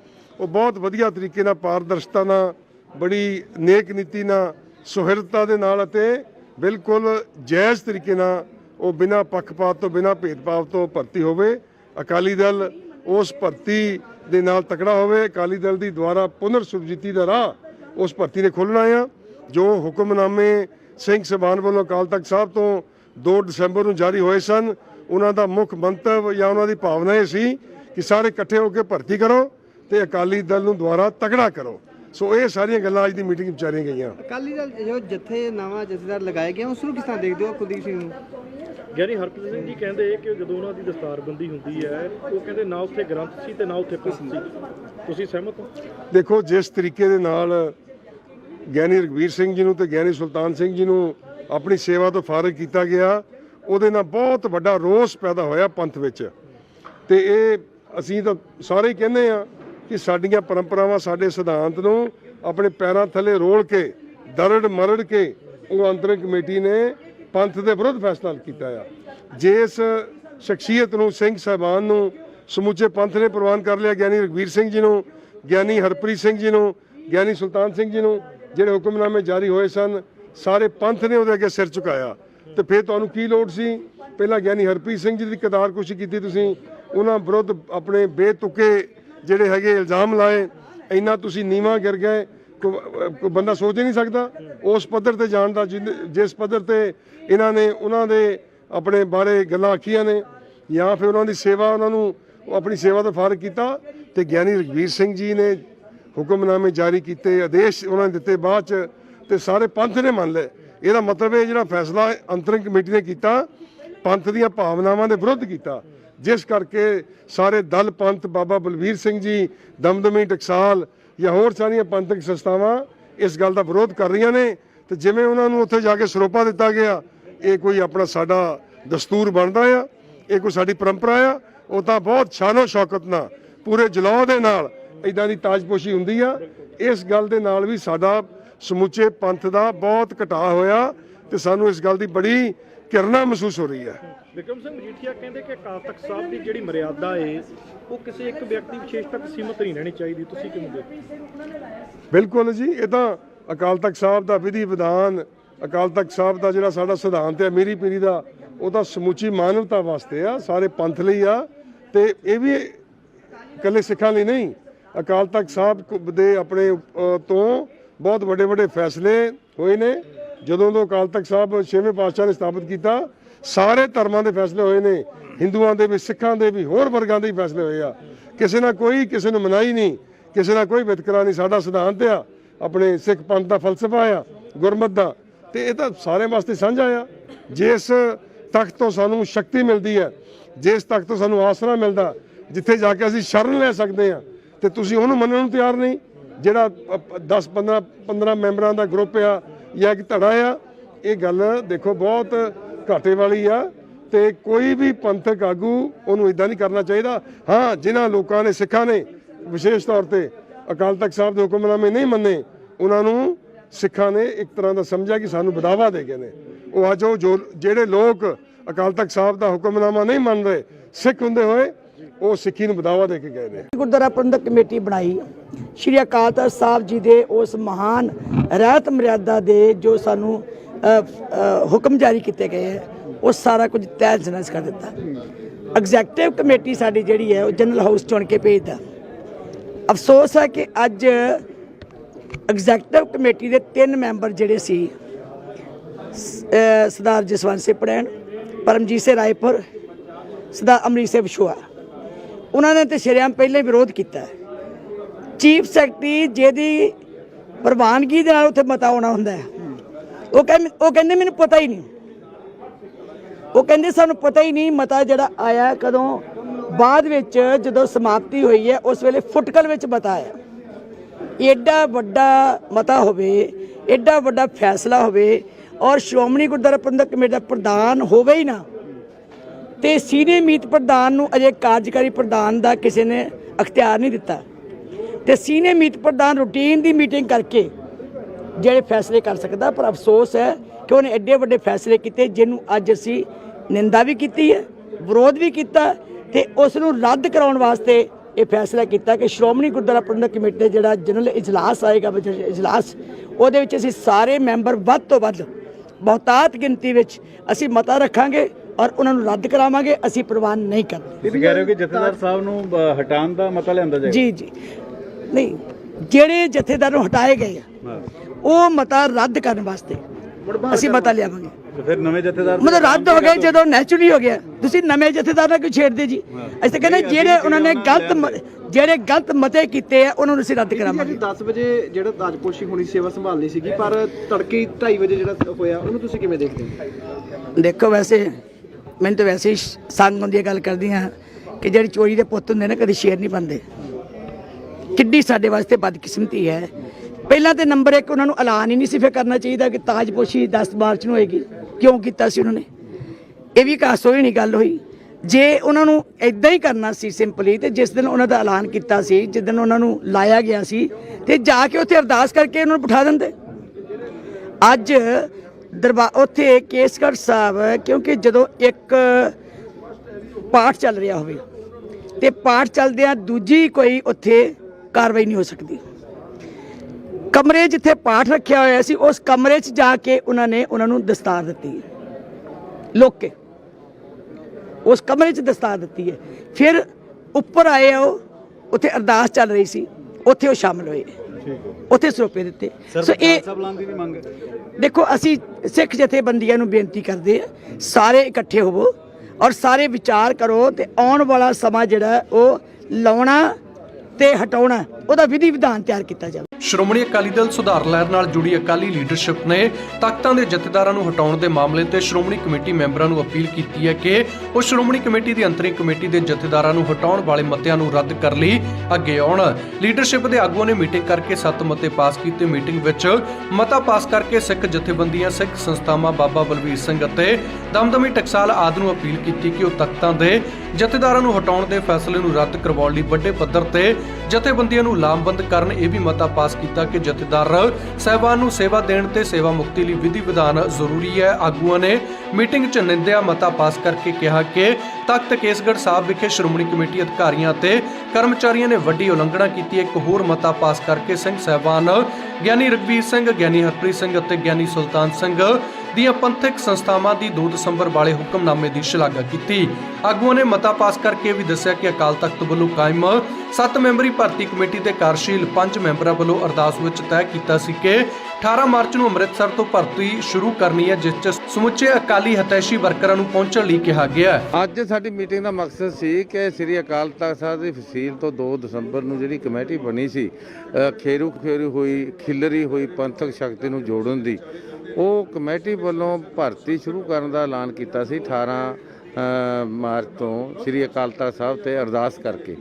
ਉਹ ਬਹੁਤ ਵਧੀਆ ਤਰੀਕੇ ਨਾਲ ਪਾਰਦਰਸ਼ਤਾ ਨਾਲ, ਬੜੀ ਨੇਕ ਨੀਤੀ ਨਾਲ ਸੁਹਿਰਦਤਾ ਦੇ ਨਾਲ ਅਤੇ ਬਿਲਕੁਲ ਜਾਇਜ਼ ਤਰੀਕੇ ਨਾਲ ਉਹ ਬਿਨਾਂ ਪੱਖਪਾਤ ਤੋਂ, ਬਿਨਾਂ ਭੇਦਭਾਵ ਤੋਂ ਭਰਤੀ ਹੋਵੇ। ਅਕਾਲੀ ਦਲ ਉਸ ਭਰਤੀ ਦੇ ਨਾਲ ਤਕੜਾ ਹੋਵੇ, ਅਕਾਲੀ ਦਲ ਦੀ ਦੁਆਰਾ ਪੁਨਰ ਸੁਰਜੀਤੀ ਦਾ ਰਾਹ ਉਸ ਭਰਤੀ ਨੇ ਖੋਲ੍ਹਣਾ ਆ ਜੋ ਹੁਕਮਨਾਮੇ ਸਿੰਘ ਸਭਾਨ ਵੱਲੋਂ ਅਕਾਲ ਤਖਤ ਸਾਹਿਬ ਤੋਂ 2 ਦਸੰਬਰ ਨੂੰ ਜਾਰੀ ਹੋਏ ਸਨ। ਉਹਨਾਂ ਦਾ ਮੁੱਖ ਮੰਤਵ ਜਾਂ ਉਹਨਾਂ ਦੀ ਭਾਵਨਾ ਇਹ ਸੀ ਕਿ ਸਾਰੇ ਇਕੱਠੇ ਹੋ ਕੇ ਭਰਤੀ ਕਰੋ ਤੇ ਅਕਾਲੀ ਦਲ ਨੂੰ ਦੁਆਰਾ ਤਕੜਾ ਕਰੋ। ਸੋ ਇਹ ਸਾਰੀਆਂ ਗੱਲਾਂ ਅੱਜ ਦੀ ਮੀਟਿੰਗ ਵਿੱਚ ਵਿਚਾਰੀਆਂ ਗਈਆਂ। ਅਕਾਲੀ ਦਲ ਜੋ ਜਥੇ ਨਵਾਂ ਜਥੇਦਾਰ ਲਗਾਇਆ ਗਿਆ ਉਸ ਨੂੰ ਕਿਸ ਤਰ੍ਹਾਂ ਦੇਖਦੇ ਹੋ ਕੁਲਦੀਪ ਸਿੰਘ ਨੂੰ ਗਿਆਨੀ ਹਰਪ੍ਰੀਤ ਸਿੰਘ ਜੀ ਕਹਿੰਦੇ ਕਿ ਜਦੋਂ ਉਹਨਾਂ ਦੀ ਦਸਤਾਰਬੰਦੀ ਹੁੰਦੀ ਹੈ ਉਹ ਕਹਿੰਦੇ ਨਾ ਉੱਥੇ ਗ੍ਰੰਥ ਸੀ ਤੇ ਨਾ ਉੱਥੇ ਪੰਥ ਸੀ। ਤੁਸੀਂ ਸਹਿਮਤ ਹੋ? ਦੇਖੋ ਜਿਸ ਤਰੀਕੇ ਦੇ ਨਾਲ ਗਿਆਨੀ ਰਗਵੀਰ ਸਿੰਘ ਜੀ ਨੂੰ ਤੇ ਗਿਆਨੀ ਸੁਲਤਾਨ ਸਿੰਘ ਜੀ ਨੂੰ ਆਪਣੀ ਸੇਵਾ ਤੋਂ ਫਾਰਗ ਕੀਤਾ ਗਿਆ ਉਹਦੇ ਨਾਲ ਬਹੁਤ ਵੱਡਾ ਰੋਸ ਪੈਦਾ ਹੋਇਆ ਪੰਥ ਵਿੱਚ। ਤੇ ਇਹ ਅਸੀਂ ਤਾਂ ਸਾਰੇ ਹੀ ਕਹਿੰਦੇ ਆ ਕਿ ਸਾਡੀਆਂ ਪਰੰਪਰਾਵਾਂ ਸਾਡੇ ਸਿਧਾਂਤ ਨੂੰ ਆਪਣੇ ਪੈਰਾਂ ਥੱਲੇ ਰੋਲ ਕੇ, ਦਰੜ ਮਰੜ ਕੇ ਉਹ ਅੰਤਰਿਮ ਕਮੇਟੀ ਨੇ ਪੰਥ ਦੇ ਵਿਰੁੱਧ ਫੈਸਲਾ ਕੀਤਾ ਆ। ਜਿਸ ਸ਼ਖਸੀਅਤ ਨੂੰ, ਸਿੰਘ ਸਾਹਿਬਾਨ ਨੂੰ ਸਮੁੱਚੇ ਪੰਥ ਨੇ ਪ੍ਰਵਾਨ ਕਰ ਲਿਆ ਗਿਆਨੀ ਰਗਵੀਰ ਸਿੰਘ ਜੀ ਨੂੰ, ਗਿਆਨੀ ਹਰਪ੍ਰੀਤ ਸਿੰਘ ਜੀ ਨੂੰ, ਗਿਆਨੀ ਸੁਲਤਾਨ ਸਿੰਘ ਜੀ ਨੂੰ, ਜਿਹੜੇ ਹੁਕਮਨਾਮੇ ਜਾਰੀ ਹੋਏ ਸਨ, ਸਾਰੇ ਪੰਥ ਨੇ ਉਹਦੇ ਅੱਗੇ ਸਿਰ ਝੁਕਾਇਆ। ਤੇ ਫਿਰ ਤੁਹਾਨੂੰ ਕੀ ਲੋੜ ਸੀ? ਪਹਿਲਾਂ ਗਿਆਨੀ ਹਰਪ੍ਰੀਤ ਸਿੰਘ ਜੀ ਦੀ ਕਦਾਰ ਕੁਸ਼ੀ ਕੀਤੀ ਤੁਸੀਂ। ਉਹਨਾਂ ਵਿਰੁੱਧ ਆਪਣੇ ਬੇਤੁਕੇ ਜਿਹੜੇ ਹੈਗੇ ਇਲਜ਼ਾਮ ਲਾਏ, ਇੰਨਾ ਤੁਸੀਂ ਨੀਵਾ ਗਿਰ ਗਏ ਕੋਈ ਬੰਦਾ ਸੋਚ ਹੀ ਨਹੀਂ ਸਕਦਾ। ਉਸ ਪੱਧਰ ਤੇ ਜਾਣ ਦਾ ਜਿਨ- ਜਿਸ ਪੱਧਰ ਤੇ ਇਹਨਾਂ ਨੇ ਉਹਨਾਂ ਦੇ ਆਪਣੇ ਬਾਰੇ ਗੱਲਾਂ ਆਖੀਆਂ ਨੇ, ਜਾਂ ਫਿਰ ਉਹਨਾਂ ਦੀ ਸੇਵਾ, ਉਹਨਾਂ ਨੂੰ ਉਹ ਆਪਣੀ ਸੇਵਾ ਦਾ ਫਾਰਗ ਕੀਤਾ ਤੇ ਗਿਆਨੀ ਰਗਵੀਰ ਸਿੰਘ ਜੀ ਨੇ ਹੁਕਮਨਾਮੇ ਜਾਰੀ ਕੀਤੇ, ਆਦੇਸ਼ ਉਹਨਾਂ ਨੇ ਦਿੱਤੇ ਬਾਅਦ ਚ ਤੇ ਸਾਰੇ ਪੰਥ ਨੇ ਮੰਨ ਲਏ। ਇਹਦਾ ਮਤਲਬ ਇਹ ਜਿਹੜਾ ਫੈਸਲਾ ਅੰਤਰਿੰਗ ਕਮੇਟੀ ਨੇ ਕੀਤਾ, ਪੰਥ ਦੀਆਂ ਭਾਵਨਾਵਾਂ ਦੇ ਵਿਰੁੱਧ ਕੀਤਾ। ਜਿਸ ਕਰਕੇ ਸਾਰੇ ਦਲ ਪੰਥ ਬਾਬਾ ਬਲਵੀਰ ਸਿੰਘ ਜੀ, ਦਮਦਮੀ ਟਕਸਾਲ ਜਾਂ ਹੋਰ ਸਾਰੀਆਂ ਪੰਥਕ ਸੰਸਥਾਵਾਂ ਇਸ ਗੱਲ ਦਾ ਵਿਰੋਧ ਕਰ ਰਹੀਆਂ ਨੇ ਤੇ ਜਿਵੇਂ ਉਹਨਾਂ ਨੂੰ ਉੱਥੇ ਜਾ ਕੇ ਸਰੋਪਾ ਦਿੱਤਾ ਗਿਆ, ਇਹ ਕੋਈ ਆਪਣਾ ਸਾਡਾ ਦਸਤੂਰ ਬਣਦਾ ਆ, ਇਹ ਕੋਈ ਸਾਡੀ ਪਰੰਪਰਾ ਆ, ਉਹ ਤਾਂ ਬਹੁਤ ਸ਼ਾਨੋ ਸ਼ੌਕਤ ਨਾਲ, ਪੂਰੇ ਜਲੌ ਦੇ ਨਾਲ ਇਦਾਂ ਦੀ ਤਾਜਪੋਸ਼ੀ ਹੁੰਦੀ ਆ। ਇਸ ਗੱਲ ਦੇ ਨਾਲ ਵੀ ਸਾਡਾ ਸਮੁੱਚੇ ਪੰਥ ਦਾ ਬਹੁਤ ਘਟਾਅ ਹੋਇਆ ਤੇ ਸਾਨੂੰ ਇਸ ਗੱਲ ਦੀ ਬੜੀ ਕਿਰਨਾ ਮਹਿਸੂਸ ਹੋ ਰਹੀ ਹੈ। ਵਿਕਰਮ ਸਿੰਘ ਮਜੀਠੀਆ ਕਹਿੰਦੇ ਕਿ ਅਕਾਲ ਤਖਤ ਸਾਹਿਬ ਦੀ ਜਿਹੜੀ ਮਰਿਆਦਾ ਏ, ਉਹ ਕਿਸੇ ਇੱਕ ਵਿਅਕਤੀ ਵਿਸ਼ੇਸ਼ ਤੱਕ ਸੀਮਤ ਨਹੀਂ ਰਹਿਣੀ ਚਾਹੀਦੀ। ਤੁਸੀਂ ਕਿਵੇਂ ਦੇਖਦੇ ਬਿਲਕੁਲ ਜੀ, ਇਹ ਤਾਂ ਅਕਾਲ ਤਖਤ ਸਾਹਿਬ ਦਾ ਵਿਧੀ ਵਿਧਾਨ, ਅਕਾਲ ਤਖਤ ਸਾਹਿਬ ਦਾ ਜਿਹੜਾ ਸਾਡਾ ਸਿਧਾਂਤ ਹੈ ਮੇਰੀ ਪੀਰੀ ਦਾ, ਉਹ ਤਾਂ ਸਮੁੱਚੀ ਮਾਨਵਤਾ ਵਾਸਤੇ ਆ, ਸਾਰੇ ਪੰਥ ਲਈ ਆ, ਤੇ ਇਹ ਵੀ ਇਕੱਲੇ ਸਿੱਖਾਂ ਲਈ ਨਹੀਂ। ਅਕਾਲ ਤਖਤ ਸਾਹਿਬ ਦੇ ਆਪਣੇ ਤੋਂ ਬਹੁਤ ਵੱਡੇ ਵੱਡੇ ਫੈਸਲੇ ਹੋਏ ਨੇ। ਜਦੋਂ ਤੋਂ ਅਕਾਲ ਤਖਤ ਸਾਹਿਬ ਛੇਵੇਂ ਪਾਤਸ਼ਾਹ ਨੇ ਸਥਾਪਿਤ ਕੀਤਾ ਸਾਰੇ ਧਰਮਾਂ ਦੇ ਫੈਸਲੇ ਹੋਏ ਨੇ, ਹਿੰਦੂਆਂ ਦੇ ਵੀ, ਸਿੱਖਾਂ ਦੇ ਵੀ, ਹੋਰ ਵਰਗਾਂ ਦੇ ਵੀ ਫੈਸਲੇ ਹੋਏ ਆ। ਕਿਸੇ ਨਾਲ ਕੋਈ, ਕਿਸੇ ਨੂੰ ਮਨਾਈ ਨਹੀਂ, ਕਿਸੇ ਨਾਲ ਕੋਈ ਵਿਤਕਰਾ ਨਹੀਂ, ਸਾਡਾ ਸਿਧਾਂਤ ਆ, ਆਪਣੇ ਸਿੱਖ ਪੰਥ ਦਾ ਫਲਸਫਾ ਆ, ਗੁਰਮਤ ਦਾ, ਤੇ ਇਹ ਤਾਂ ਸਾਰੇ ਵਾਸਤੇ ਸਾਂਝਾ ਆ। ਜਿਸ ਤਖਤ ਤੋਂ ਸਾਨੂੰ ਸ਼ਕਤੀ ਮਿਲਦੀ ਹੈ, ਜਿਸ ਤਖਤ ਤੋਂ ਸਾਨੂੰ ਆਸਰਾ ਮਿਲਦਾ, ਜਿੱਥੇ ਜਾ ਕੇ ਅਸੀਂ ਸ਼ਰਨ ਲੈ ਸਕਦੇ ਆ ਤੇ ਤੁਸੀਂ ਉਹਨੂੰ ਮੰਨਣ ਨੂੰ ਤਿਆਰ ਨਹੀਂ, ਜਿਹੜਾ 10 15 15 ਮੈਂਬਰਾਂ ਦਾ ਗਰੁੱਪ ਆ, ਜਾਂ ਇੱਕ ਧੜਾ ਆ, ਇਹ ਗੱਲ ਦੇਖੋ ਬਹੁਤ ਘਾਟੇ ਵਾਲੀ ਆ ਤੇ ਕੋਈ ਵੀ ਪੰਥਕ ਆਗੂ ਉਹਨੂੰ ਇਦਾਂ ਨਹੀਂ ਕਰਨਾ ਚਾਹੀਦਾ। ਹਾਂ, ਜਿਨ੍ਹਾਂ ਲੋਕਾਂ ਨੇ, ਸਿੱਖਾਂ ਨੇ ਵਿਸ਼ੇਸ਼ ਤੌਰ ਤੇ ਅਕਾਲ ਤਖਤ ਸਾਹਿਬ ਦੇ ਹੁਕਮਨਾਮੇ ਨਹੀਂ ਮੰਨੇ, ਉਹਨਾਂ ਨੂੰ ਸਿੱਖਾਂ ਨੇ ਇੱਕ ਤਰ੍ਹਾਂ ਦਾ ਸਮਝਿਆ ਕਿ ਸਾਨੂੰ ਬਦਾਵਾ ਦੇ ਗਏ ਨੇ। ਉਹ ਅੱਜ ਉਹ ਜੋ ਜਿਹੜੇ ਲੋਕ ਅਕਾਲ ਤਖਤ ਸਾਹਿਬ ਦਾ ਹੁਕਮਨਾਮਾ ਨਹੀਂ ਮੰਨ ਰਹੇ, ਸਿੱਖ ਹੁੰਦੇ ਹੋਏ, ਉਹ ਸਿੱਖੀ ਨੂੰ ਬਦਾਵਾ ਦੇ ਕੇ ਗਏ ਨੇ। ਗੁਰਦੁਆਰਾ ਪ੍ਰਬੰਧਕ ਕਮੇਟੀ ਬਣਾਈ। ਸ਼੍ਰੀ ਅਕਾਲ ਤਖਤ ਸਾਹਿਬ ਜੀ ਦੇ ਉਸ ਮਹਾਨ ਰਹਿਤ ਮਰਿਆਦਾ ਦੇ ਜੋ ਸਾਨੂੰ ਹੁਕਮ ਜਾਰੀ ਕੀਤੇ ਗਏ ਹੈ। ਉਹ ਸਾਰਾ ਕੁਝ ਤਹਿਸ ਨਹਿਸ ਕਰ ਦਿੱਤਾ। ਐਗਜ਼ੈਕਟਿਵ ਕਮੇਟੀ ਸਾਡੀ ਜਿਹੜੀ ਹੈ, ਉਹ ਜਨਰਲ ਹਾਊਸ ਚੁਣ ਕੇ ਭੇਜਦਾ। ਅਫਸੋਸ ਹੈ ਕਿ ਅੱਜ ਐਗਜ਼ੈਕਟਿਵ ਕਮੇਟੀ ਦੇ ਤਿੰਨ ਮੈਂਬਰ ਜਿਹੜੇ ਸੀ ਸਰਦਾਰ ਜਸਵੰਤ ਸਿੰਘ ਪੜੈਣ, ਪਰਮਜੀਤ ਸਿੰਘ ਰਾਏਪੁਰ, ਸਰਦਾਰ ਅਮਰੀਕ ਸਿੰਘ ਵਿਸ਼ੋਆ ਉਹਨਾਂ ਨੇ ਤੇ ਸ਼ਰੇਆਮ ਪਹਿਲਾਂ ਵਿਰੋਧ ਕੀਤਾ ਚੀਫ ਸੈਕਟਰੀ ਜਿਹਦੀ ਪ੍ਰਵਾਨਗੀ ਦੇ ਨਾਲ ਉੱਥੇ ਮਤਾ ਆਉਣਾ ਹੁੰਦਾ ਹੈ। ਉਹ ਕਹਿੰਦੇ ਉਹ ਕਹਿੰਦੇ ਮੈਨੂੰ ਪਤਾ ਹੀ ਨਹੀਂ। ਉਹ ਕਹਿੰਦੇ ਸਾਨੂੰ ਪਤਾ ਹੀ ਨਹੀਂ ਮਤਾ ਜਿਹੜਾ ਆਇਆ ਕਦੋਂ। ਬਾਅਦ ਵਿੱਚ ਜਦੋਂ ਸਮਾਪਤੀ ਹੋਈ ਹੈ, ਉਸ ਵੇਲੇ ਫੁਟਕਲ ਵਿੱਚ ਮਤਾ ਆਇਆ। ਐਡਾ ਵੱਡਾ ਮਤਾ ਹੋਵੇ ਐਡਾ ਵੱਡਾ ਫੈਸਲਾ ਹੋਵੇ ਔਰ ਸ਼੍ਰੋਮਣੀ ਗੁਰਦੁਆਰਾ ਪ੍ਰਬੰਧਕ ਕਮੇਟੀ ਦਾ ਪ੍ਰਧਾਨ ਹੋਵੇ ਹੀ ਨਾ, ਤੇ ਸੀਨੀਅਰ ਮੀਤ ਪ੍ਰਧਾਨ ਨੂੰ ਅਜੇ ਕਾਰਜਕਾਰੀ ਪ੍ਰਧਾਨ ਦਾ ਕਿਸੇ ਨੇ ਅਖਤਿਆਰ ਨਹੀਂ ਦਿੱਤਾ। ਤੇ ਸੀਨੀਅਰ ਮੀਤ ਪ੍ਰਧਾਨ ਰੂਟੀਨ ਦੀ ਮੀਟਿੰਗ ਕਰਕੇ ਜਿਹੜੇ ਫੈਸਲੇ ਕਰ ਸਕਦਾ ਪਰ ਅਫਸੋਸ ਹੈ ਕਿ ਉਹਨੇ ਐਡੇ ਵੱਡੇ ਫੈਸਲੇ ਕੀਤੇ ਜਿਹਨੂੰ ਅੱਜ ਅਸੀਂ ਨਿੰਦਾ ਵੀ ਕੀਤੀ ਹੈ ਵਿਰੋਧ ਵੀ ਕੀਤਾ ਤੇ ਉਸ ਨੂੰ ਰੱਦ ਕਰਾਉਣ ਵਾਸਤੇ ਇਹ ਫੈਸਲਾ ਕੀਤਾ ਕਿ ਸ਼੍ਰੋਮਣੀ ਗੁਰਦੁਆਰਾ ਪ੍ਰਬੰਧਕ ਕਮੇਟੀ ਦਾ ਜਿਹੜਾ ਜਨਰਲ ਇਜਲਾਸ ਆਏਗਾ ਇਜਲਾਸ ਉਹਦੇ ਵਿੱਚ ਅਸੀਂ ਸਾਰੇ ਮੈਂਬਰ ਵੱਧ ਤੋਂ ਵੱਧ ਬਹੁਤਾਤ ਗਿਣਤੀ ਵਿੱਚ ਅਸੀਂ ਮਤਾ ਰੱਖਾਂਗੇ ਔਰ ਉਹਨਾਂ ਨੂੰ ਰੱਦ ਕਰਾਵਾਂਗੇ ਅਸੀਂ ਪ੍ਰਵਾਨ ਨਹੀਂ ਕਰਦੇ। ਤੁਸੀਂ ਕਹਿ ਰਹੇ ਹੋ ਕਿ ਜਥੇਦਾਰ ਸਾਹਿਬ ਨੂੰ ਹਟਾਉਣ ਦਾ ਮਤਾ ਲਿਆਂਦਾ ਜਾਏਗਾ। ਜੀ ਜੀ। ਨਹੀਂ ਜਿਹੜੇ ਜਥੇਦਾਰ ਨੂੰ ਹਟਾਏ ਗਏ ਆ ਉਹ ਮਤਾ ਰੱਦ ਕਰਨ ਵਾਸਤੇ ਅਸੀਂ ਮਤਾ ਲਿਆਵਾਂਗੇ। ਤੇ ਫਿਰ ਨਵੇਂ ਜਥੇਦਾਰ ਮਤਲਬ ਰੱਦ ਹੋ ਗਏ ਜਦੋਂ ਨੈਚੁਰਲੀ ਹੋ ਗਿਆ। ਤੁਸੀਂ ਨਵੇਂ ਜਥੇਦਾਰ ਨਾਲ ਕਿਉਂ ਛੇੜਦੇ ਜੀ? ਅਸੀਂ ਤਾਂ ਕਹਿੰਦੇ ਜਿਹੜੇ ਉਹਨਾਂ ਨੇ ਗਲਤ ਜਿਹੜੇ ਗਲਤ ਮਤੇ ਕੀਤੇ ਆ ਉਹਨਾਂ ਨੂੰ ਅਸੀਂ ਰੱਦ ਕਰਾਵਾਂਗੇ। 10 ਵਜੇ ਜਿਹੜਾ ਤਾਜਪੋਸ਼ੀ ਹੋਣੀ ਸੇਵਾ ਸੰਭਾਲਣੀ ਸੀਗੀ ਪਰ ਤੜਕੇ 2:30 ਵਜੇ ਜਿਹੜਾ ਹੋਇਆ ਉਹਨੂੰ ਤੁਸੀਂ ਕਿਵੇਂ ਦੇਖਦੇ ਹੋ? ਦੇਖੋ ਵੈਸੇ ਮੈਨੂੰ ਤਾਂ ਵੈਸੇ ਸੰਗ ਹੁੰਦੀ ਹੈ ਗੱਲ ਕਰਦੀ ਹਾਂ ਕਿ ਜਿਹੜੀ ਚੋਰੀ ਦੇ ਪੁੱਤ ਹੁੰਦੇ ਨੇ ਕਦੀ ਸ਼ੇਰ ਨਹੀਂ ਬੰਦੇ ਕਿੱਡੀ ਸਾਡੇ ਵਾਸਤੇ ਬਦਕਿਸਮਤੀ ਹੈ। ਪਹਿਲਾਂ ਤੇ ਨੰਬਰ 1 ਉਹਨਾਂ ਨੂੰ ਐਲਾਨ ਹੀ ਨਹੀਂ ਸੀ ਫਿਰ ਕਰਨਾ ਚਾਹੀਦਾ ਕਿ ਤਾਜਪੋਸ਼ੀ 10 ਮਾਰਚ ਨੂੰ ਹੋਏਗੀ। ਕਿਉਂ ਕੀਤਾ ਸੀ ਉਹਨਾਂ ਨੇ? ਇਹ ਵੀ ਕਾਸੋ ਹੀ ਨਹੀਂ ਗੱਲ ਹੋਈ। ਜੇ ਉਹਨਾਂ ਨੂੰ ਇਦਾਂ ਹੀ ਕਰਨਾ ਸੀ ਸਿੰਪਲੀ ਤੇ ਜਿਸ ਦਿਨ ਉਹਨਾਂ ਦਾ ਐਲਾਨ ਕੀਤਾ ਸੀ, ਜਿਸ ਦਿਨ ਉਹਨਾਂ ਨੂੰ ਲਾਇਆ ਗਿਆ ਸੀ ਤੇ ਜਾ ਕੇ ਉੱਥੇ ਅਰਦਾਸ ਕਰਕੇ ਉਹਨਾਂ ਨੂੰ ਬਿਠਾ ਦਿੰਦੇ। ਅੱਜ ਦਰਬਾਰ ਉੱਥੇ ਕੇਸਗੜ੍ਹ ਸਾਹਿਬ, ਕਿਉਂਕਿ ਜਦੋਂ ਇੱਕ ਪਾਠ ਚੱਲ ਰਿਹਾ ਹੋਵੇ ਤੇ ਪਾਠ ਚੱਲਦਿਆਂ ਦੂਜੀ ਕੋਈ ਉੱਥੇ ਕਾਰਵਾਈ ਨਹੀਂ ਹੋ ਸਕਦੀ। ਕਮਰੇ ਜਿੱਥੇ ਪਾਠ ਰੱਖਿਆ ਹੋਇਆ ਸੀ ਉਸ ਕਮਰੇ 'ਚ ਜਾ ਕੇ ਉਹਨਾਂ ਨੇ ਉਹਨਾਂ ਨੂੰ ਦਸਤਾਰ ਦਿੱਤੀ ਲੋਕ ਕੇ ਉਸ ਕਮਰੇ 'ਚ ਦਸਤਾਰ ਦਿੱਤੀ ਹੈ। ਫਿਰ ਉੱਪਰ ਆਏ ਉਹ ਉੱਥੇ ਅਰਦਾਸ ਚੱਲ ਰਹੀ ਸੀ ਉੱਥੇ ਉਹ ਸ਼ਾਮਲ ਹੋਏ। ਉੱਥੇ ਸਰੋਪੇ ਦਿੱਤੇ। ਸੋ ਇਹ ਦੇਖੋ ਅਸੀਂ ਸਿੱਖ ਜਥੇਬੰਦੀਆਂ ਨੂੰ ਬੇਨਤੀ ਕਰਦੇ ਆ ਸਾਰੇ ਇਕੱਠੇ ਹੋਵੋ ਔਰ ਸਾਰੇ ਵਿਚਾਰ ਕਰੋ ਤੇ ਆਉਣ ਵਾਲਾ ਸਮਾਂ ਜਿਹੜਾ ਉਹ ਲਾਉਣਾ ਤੇ ਹਟਾਉਣਾ ਉਹਦਾ ਵਿਧੀ ਵਿਧਾਨ ਤਿਆਰ ਕੀਤਾ ਜਾਵੇ। ਸ਼੍ਰੋਮਣੀ ਅਕਾਲੀ ਦਲ ਸੁਧਾਰ ਲਹਿਰ ਨਾਲ ਜੁੜੀ ਅਕਾਲੀ ਲੀਡਰਸ਼ਿਪ ਨੇ ਤਖਤਾਂ ਦੇ ਜਥੇਦਾਰਾਂ ਨੂੰ ਹਟਾਉਣ ਦੇ ਮਾਮਲੇ ਤੇ ਸ਼੍ਰੋਮਣੀ ਕਮੇਟੀ ਮੈਂਬਰਾਂ ਨੂੰ ਅਪੀਲ ਕੀਤੀ ਹੈ ਕਿ ਉਹ ਸ਼੍ਰੋਮਣੀ ਕਮੇਟੀ ਦੀ ਅੰਤਰਿਮ ਕਮੇਟੀ ਦੇ ਜਥੇਦਾਰਾਂ ਨੂੰ ਹਟਾਉਣ ਵਾਲੇ ਮਤਿਆਂ ਨੂੰ ਰੱਦ ਕਰਨ ਲਈ ਅੱਗੇ ਆਉਣ। ਲੀਡਰਸ਼ਿਪ ਦੇ ਆਗੂਆਂ ਨੇ ਮੀਟਿੰਗ ਕਰਕੇ ਸੱਤ ਮਤੇ ਪਾਸ ਕੀਤੇ। ਮੀਟਿੰਗ ਵਿੱਚ ਮਤਾ ਪਾਸ ਕਰਕੇ ਸਿੱਖ ਜਥੇਬੰਦੀਆਂ, ਸਿੱਖ ਸੰਸਥਾਵਾਂ ਬਾਬਾ ਬਲਵੀਰ ਸਿੰਘ ਅਤੇ ਦਮਦਮੀ ਟਕਸਾਲ ਆਦਿ ਨੂੰ ਅਪੀਲ ਕੀਤੀ ਕਿ ਉਹ ਤਖਤਾਂ ਦੇ ਜਥੇਦਾਰਾਂ ਨੂੰ ਹਟਾਉਣ ਦੇ ਫੈਸਲੇ ਨੂੰ ਰੱਦ ਕਰਵਾਉਣ ਲਈ ਵੱਡੇ ਪੱਧਰ ਤੇ ਜਥੇਬੰਦੀਆਂ ਨੂੰ ਲਾਮਬੰਦ ਕਰਨ ਇਹ ਵੀ ਮਤਾ ਪਾਸ ਕੀਤਾ ਕਿ ਜਥੇਦਾਰ ਸਹਿਬਾਨ ਨੂੰ ਸੇਵਾ ਦੇਣ ਤੇ ਸੇਵਾ ਮੁਕਤੀ ਲਈ ਵਿਧੀ ਵਿਧਾਨ ਜ਼ਰੂਰੀ ਹੈ। ਆਗੂਆਂ ਨੇ ਮੀਟਿੰਗ 'ਚ ਨਿੰਦਿਆ, ਮਤਾ ਪਾਸ ਕਰਕੇ ਕਿਹਾ ਕਿ ਤਖਤ ਕੇਸਗੜ੍ਹ ਸਾਹਿਬ ਵਿਖੇ ਸ਼੍ਰੋਮਣੀ ਕਮੇਟੀ ਅਧਿਕਾਰੀਆਂ ਤੇ ਕਰਮਚਾਰੀਆਂ ਨੇ ਵੱਡੀ ਉਲੰਘਣਾ ਕੀਤੀ। ਇੱਕ ਹੋਰ ਮਤਾ ਪਾਸ ਕਰਕੇ ਸਿੰਘ ਸਹਿਬਾਨ ਗਿਆਨੀ ਰਗਵੀਰ ਸਿੰਘ, ਗਿਆਨੀ ਹਰਪ੍ਰੀਤ ਸਿੰਘ ਅਤੇ ਗਿਆਨੀ ਸੁਲਤਾਨ ਸਿੰਘ ਦੀਆਂ ਪੰਥਕ ਸੰਸਥਾਵਾਂ ਦੀ 2 ਦਸੰਬਰ ਵਾਲੇ ਹੁਕਮਨਾਮੇ ਦੀ ਸ਼ਲਾਘਾ ਕੀਤੀ। ਆਗੂਆਂ ਨੇ ਮਤਾ ਪਾਸ ਕਰਕੇ ਵੀ ਦੱਸਿਆ ਕਿ ਅਕਾਲ ਤਖਤ ਵੱਲੋਂ ਕਾਇਮ 7 ਮੈਂਬਰੀ ਭਰਤੀ ਕਮੇਟੀ ਦੇ ਕਾਰਜਸ਼ੀਲ 5 ਮੈਂਬਰਾਂ ਵੱਲੋਂ ਅਰਦਾਸ ਵਿੱਚ ਤੈਅ ਕੀਤਾ ਸੀ ਕਿ 18 ਮਾਰਚ ਨੂੰ ਅੰਮ੍ਰਿਤਸਰ ਤੋਂ ਭਰਤੀ ਸ਼ੁਰੂ ਕਰਨੀ ਹੈ, ਜਿਸ 'ਚ ਸਮੁੱਚੇ ਅਕਾਲੀ ਹਤੈਸ਼ੀ ਵਰਕਰਾਂ ਨੂੰ ਪਹੁੰਚਣ ਲਈ ਕਿਹਾ ਗਿਆ ਹੈ। ਅੱਜ ਸਾਡੀ ਮੀਟਿੰਗ ਦਾ ਮਕਸਦ ਸੀ ਕਿ ਸ੍ਰੀ ਅਕਾਲ ਤਖਤ ਸਾਹਿਬ ਦੀ ਫਸੀਲ ਤੋਂ 2 ਦਸੰਬਰ ਨੂੰ ਜਿਹੜੀ ਕਮੇਟੀ ਬਣੀ ਸੀ ਖੇਰੂ ਖੇਰੂ ਹੋਈ, ਖਿਲਰੀ ਹੋਈ ਪੰਥਕ ਸ਼ਕਤੀ ਨੂੰ ਜੋੜਨ ਦੀ। ਉਹ ਕਮੇਟੀ ਵੱਲੋਂ ਭਰਤੀ ਸ਼ੁਰੂ ਕਰਨ ਦਾ ਐਲਾਨ ਕੀਤਾ ਸੀ 18 ਮਾਰਚ ਤੋਂ ਸ੍ਰੀ ਅਕਾਲ ਤਖਤ ਸਾਹਿਬ ਤੇ ਅਰਦਾਸ ਕਰਕੇ।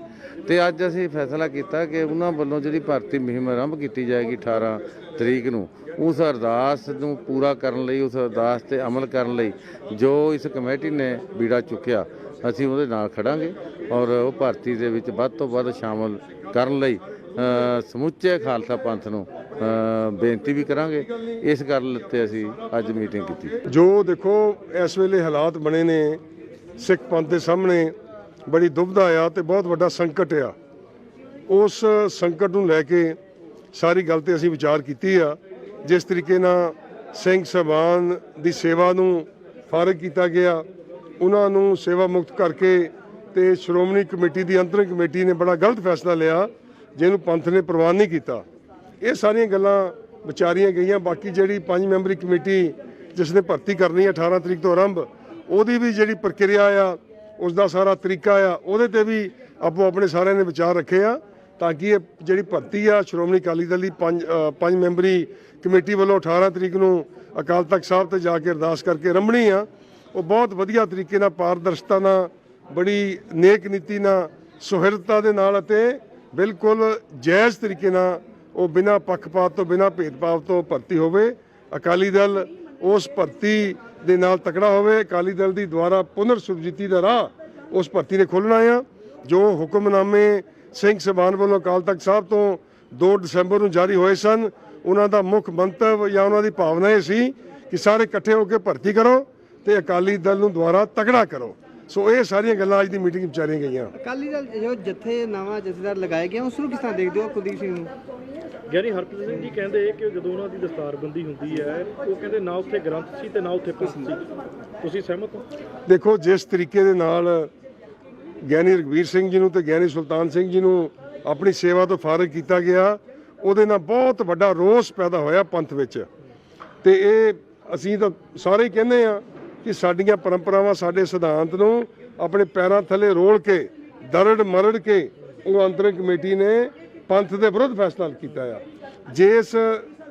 ਤੇ ਅੱਜ ਅਸੀਂ ਫੈਸਲਾ ਕੀਤਾ ਕਿ ਉਹਨਾਂ ਵੱਲੋਂ ਜਿਹੜੀ ਭਰਤੀ ਮੁਹਿੰਮ ਆਰੰਭ ਕੀਤੀ ਜਾਏਗੀ 18 ਤਰੀਕ ਨੂੰ, ਉਸ ਅਰਦਾਸ ਨੂੰ ਪੂਰਾ ਕਰਨ ਲਈ, ਉਸ ਅਰਦਾਸ ਤੇ ਅਮਲ ਕਰਨ ਲਈ ਜੋ ਇਸ ਕਮੇਟੀ ਨੇ ਬੀੜਾ ਚੁੱਕਿਆ, ਅਸੀਂ ਉਹਦੇ ਨਾਲ ਖੜਾਂਗੇ ਔਰ ਉਹ ਭਰਤੀ ਦੇ ਵਿੱਚ ਵੱਧ ਤੋਂ ਵੱਧ ਸ਼ਾਮਲ ਕਰਨ ਲਈ ਸਮੁੱਚੇ ਖਾਲਸਾ ਪੰਥ ਨੂੰ ਬੇਨਤੀ ਵੀ ਕਰਾਂਗੇ। ਇਸ ਗੱਲ ਤੇ ਅਸੀਂ ਅੱਜ ਮੀਟਿੰਗ ਕੀਤੀ। ਜੋ ਦੇਖੋ, ਇਸ ਵੇਲੇ ਹਾਲਾਤ ਬਣੇ ਨੇ, ਸਿੱਖ ਪੰਥ ਦੇ ਸਾਹਮਣੇ ਬੜੀ ਦੁਬਦਾ ਆ ਤੇ ਬਹੁਤ ਵੱਡਾ ਸੰਕਟ ਆ। ਉਸ ਸੰਕਟ ਨੂੰ ਲੈ ਕੇ ਸਾਰੀ ਗੱਲ ਤੇ ਅਸੀਂ ਵਿਚਾਰ ਕੀਤੀ ਆ। ਜਿਸ ਤਰੀਕੇ ਨਾਲ ਸਿੰਘ ਸਭਾਨ ਦੀ ਸੇਵਾ ਨੂੰ ਫਾਰਗ ਕੀਤਾ ਗਿਆ, ਉਹਨਾਂ ਨੂੰ ਸੇਵਾ ਮੁਕਤ ਕਰਕੇ ਤੇ ਸ਼੍ਰੋਮਣੀ ਕਮੇਟੀ ਦੀ ਅੰਤਰਿਮ ਕਮੇਟੀ ਨੇ ਬੜਾ ਗਲਤ ਫੈਸਲਾ ਲਿਆ। ਜਿਹਨੂੰ ਪੰਥ ਨੇ ਪ੍ਰਵਾਨ ਨਹੀਂ ਕੀਤਾ। ਇਹ ਸਾਰੀਆਂ ਗੱਲਾਂ ਵਿਚਾਰੀਆਂ ਗਈਆਂ। ਬਾਕੀ ਜਿਹੜੀ ਪੰਜ ਮੈਂਬਰੀ ਕਮੇਟੀ ਜਿਸ ਨੇ ਭਰਤੀ ਕਰਨੀ ਹੈ 18 ਤਰੀਕ ਤੋਂ ਆਰੰਭ, ਉਹਦੀ ਵੀ ਜਿਹੜੀ ਪ੍ਰਕਿਰਿਆ ਆ ਉਸ ਦਾ ਸਾਰਾ ਤਰੀਕਾ ਆ, ਉਹਦੇ ਤੇ ਵੀ ਆਪੋ ਆਪਣੇ ਸਾਰਿਆਂ ਨੇ ਵਿਚਾਰ ਰੱਖੇ ਆ ਤਾਂ ਕਿ ਇਹ ਜਿਹੜੀ ਭਰਤੀ ਆ, ਸ਼੍ਰੋਮਣੀ ਅਕਾਲੀ ਦਲ ਦੀ ਪੰਜ ਪੰਜ ਮੈਂਬਰੀ ਕਮੇਟੀ ਵੱਲੋਂ 18 ਤਰੀਕ ਨੂੰ ਅਕਾਲ ਤਖਤ ਸਾਹਿਬ ਤੇ ਜਾ ਕੇ ਅਰਦਾਸ ਕਰਕੇ ਰੰਭਣੀ ਆ। ਉਹ ਬਹੁਤ ਵਧੀਆ ਤਰੀਕੇ ਨਾਲ ਪਾਰਦਰਸ਼ਤਾ ਨਾਲ, ਬੜੀ ਨੇਕ ਨੀਤੀ ਨਾਲ ਸੁਹਿਰਦਤਾ ਦੇ ਨਾਲ ਅਤੇ ਬਿਲਕੁਲ ਜਾਇਜ਼ ਤਰੀਕੇ ਨਾਲ ਉਹ ਬਿਨਾਂ ਪੱਖਪਾਤ ਤੋਂ, ਬਿਨਾਂ ਭੇਦਭਾਵ ਤੋਂ ਭਰਤੀ ਹੋਵੇ। ਅਕਾਲੀ ਦਲ ਉਸ ਭਰਤੀ ਦੇ ਨਾਲ ਤਕੜਾ ਹੋਵੇ। ਅਕਾਲੀ ਦਲ ਦੀ ਦੁਆਰਾ ਪੁਨਰ ਸੁਰਜੀਤੀ ਦਾ ਰਾਹ ਉਸ ਭਰਤੀ ਨੇ ਖੋਲ੍ਹਣਾ ਆ। ਜੋ ਹੁਕਮਨਾਮੇ ਸਿੰਘ ਸਭਾਨ ਵੱਲੋਂ ਅਕਾਲ ਤਖਤ ਸਾਹਿਬ ਤੋਂ 2 ਦਸੰਬਰ ਨੂੰ ਜਾਰੀ ਹੋਏ ਸਨ, ਉਹਨਾਂ ਦਾ ਮੁੱਖ ਮੰਤਵ ਜਾਂ ਉਹਨਾਂ ਦੀ ਭਾਵਨਾ ਇਹ ਸੀ ਕਿ ਸਾਰੇ ਇਕੱਠੇ ਹੋ ਕੇ ਭਰਤੀ ਕਰੋ ਤੇ ਅਕਾਲੀ ਦਲ ਨੂੰ ਦੁਆਰਾ ਤਕੜਾ ਕਰੋ। ਸੋ ਇਹ ਸਾਰੀਆਂ ਗੱਲਾਂ ਅੱਜ ਦੀ ਮੀਟਿੰਗ ਵਿੱਚ ਵਿਚਾਰੀਆਂ ਗਈਆਂ। ਅਕਾਲੀ ਦਲ ਜੋ ਜਥੇ ਨਵਾਂ ਜਥੇਦਾਰ ਲਗਾਇਆ ਗਿਆ ਉਸ ਨੂੰ ਕਿਸ ਤਰ੍ਹਾਂ ਦੇਖਦੇ ਹੋ ਕੁਲਦੀਪ ਸਿੰਘ ਨੂੰ? ਗਿਆਨੀ ਹਰਪ੍ਰੀਤ ਸਿੰਘ ਜੀ ਕਹਿੰਦੇ ਕਿ ਜਦੋਂ ਉਹਨਾਂ ਦੀ ਦਸਤਾਰਬੰਦੀ ਹੁੰਦੀ ਹੈ ਉਹ ਕਹਿੰਦੇ ਨਾ ਉੱਥੇ ਗ੍ਰੰਥ ਸੀ ਤੇ ਨਾ ਉੱਥੇ ਪੰਥ ਸੀ। ਤੁਸੀਂ ਸਹਿਮਤ ਹੋ? ਦੇਖੋ ਜਿਸ ਤਰੀਕੇ ਦੇ ਨਾਲ ਗਿਆਨੀ ਰਗਵੀਰ ਸਿੰਘ ਜੀ ਨੂੰ ਤੇ ਗਿਆਨੀ ਸੁਲਤਾਨ ਸਿੰਘ ਜੀ ਨੂੰ ਆਪਣੀ ਸੇਵਾ ਤੋਂ ਫਾਰਗ ਕੀਤਾ ਗਿਆ ਉਹਦੇ ਨਾਲ ਬਹੁਤ ਵੱਡਾ ਰੋਸ ਪੈਦਾ ਹੋਇਆ ਪੰਥ ਵਿੱਚ। ਤੇ ਇਹ ਅਸੀਂ ਤਾਂ ਸਾਰੇ ਹੀ ਕਹਿੰਦੇ ਆ ਕਿ ਸਾਡੀਆਂ ਪਰੰਪਰਾਵਾਂ ਸਾਡੇ ਸਿਧਾਂਤ ਨੂੰ ਆਪਣੇ ਪੈਰਾਂ ਥੱਲੇ ਰੋਲ ਕੇ, ਦਰੜ ਮਰੜ ਕੇ ਉਹ ਅੰਤਰਿਮ ਕਮੇਟੀ ਨੇ ਪੰਥ ਦੇ ਵਿਰੁੱਧ ਫੈਸਲਾ ਕੀਤਾ ਆ। ਜਿਸ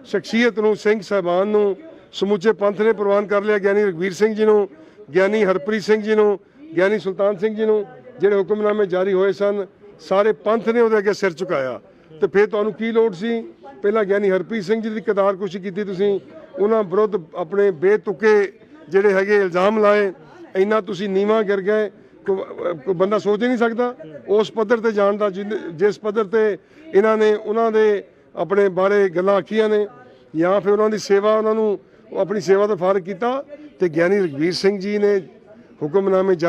ਸ਼ਖਸੀਅਤ ਨੂੰ, ਸਿੰਘ ਸਾਹਿਬਾਨ ਨੂੰ ਸਮੁੱਚੇ ਪੰਥ ਨੇ ਪ੍ਰਵਾਨ ਕਰ ਲਿਆ, ਗਿਆਨੀ ਰਗਵੀਰ ਸਿੰਘ ਜੀ ਨੂੰ, ਗਿਆਨੀ ਹਰਪ੍ਰੀਤ ਸਿੰਘ ਜੀ ਨੂੰ, ਗਿਆਨੀ ਸੁਲਤਾਨ ਸਿੰਘ ਜੀ ਨੂੰ, ਜਿਹੜੇ ਹੁਕਮਨਾਮੇ ਜਾਰੀ ਹੋਏ ਸਨ, ਸਾਰੇ ਪੰਥ ਨੇ ਉਹਦੇ ਅੱਗੇ ਸਿਰ ਝੁਕਾਇਆ। ਤੇ ਫਿਰ ਤੁਹਾਨੂੰ ਕੀ ਲੋੜ ਸੀ? ਪਹਿਲਾਂ ਗਿਆਨੀ ਹਰਪ੍ਰੀਤ ਸਿੰਘ ਜੀ ਦੀ ਕਦਾਰ ਕੀਤੀ ਤੁਸੀਂ। ਉਹਨਾਂ ਵਿਰੁੱਧ ਆਪਣੇ ਬੇਤੁਕੇ ਜਿਹੜੇ ਹੈਗੇ ਇਲਜ਼ਾਮ ਲਾਏ, ਇੰਨਾ ਤੁਸੀਂ ਨੀਵਾ ਗਿਰ ਗਏ, ਕੋ- ਬੰਦਾ ਸੋਚ ਹੀ ਨਹੀਂ ਸਕਦਾ। ਉਸ ਪੱਧਰ ਤੇ ਜਾਣ ਦਾ ਜਿਨ- ਜਿਸ ਪੱਧਰ ਤੇ ਇਹਨਾਂ ਨੇ, ਉਹਨਾਂ ਦੇ ਆਪਣੇ ਬਾਰੇ ਗੱਲਾਂ ਆਖੀਆਂ ਨੇ, ਜਾਂ ਫਿਰ ਉਹਨਾਂ ਦੀ ਸੇਵਾ, ਉਹਨਾਂ ਨੂੰ ਆਪਣੀ ਸੇਵਾ ਤੋਂ ਫਾਰਗ ਕੀਤਾ, ਤੇ ਗਿਆਨੀ ਰਗਵੀਰ ਸਿੰਘ ਜੀ ਨੇ ਹੁਕਮਨਾਮੇ ਜਾਰੀ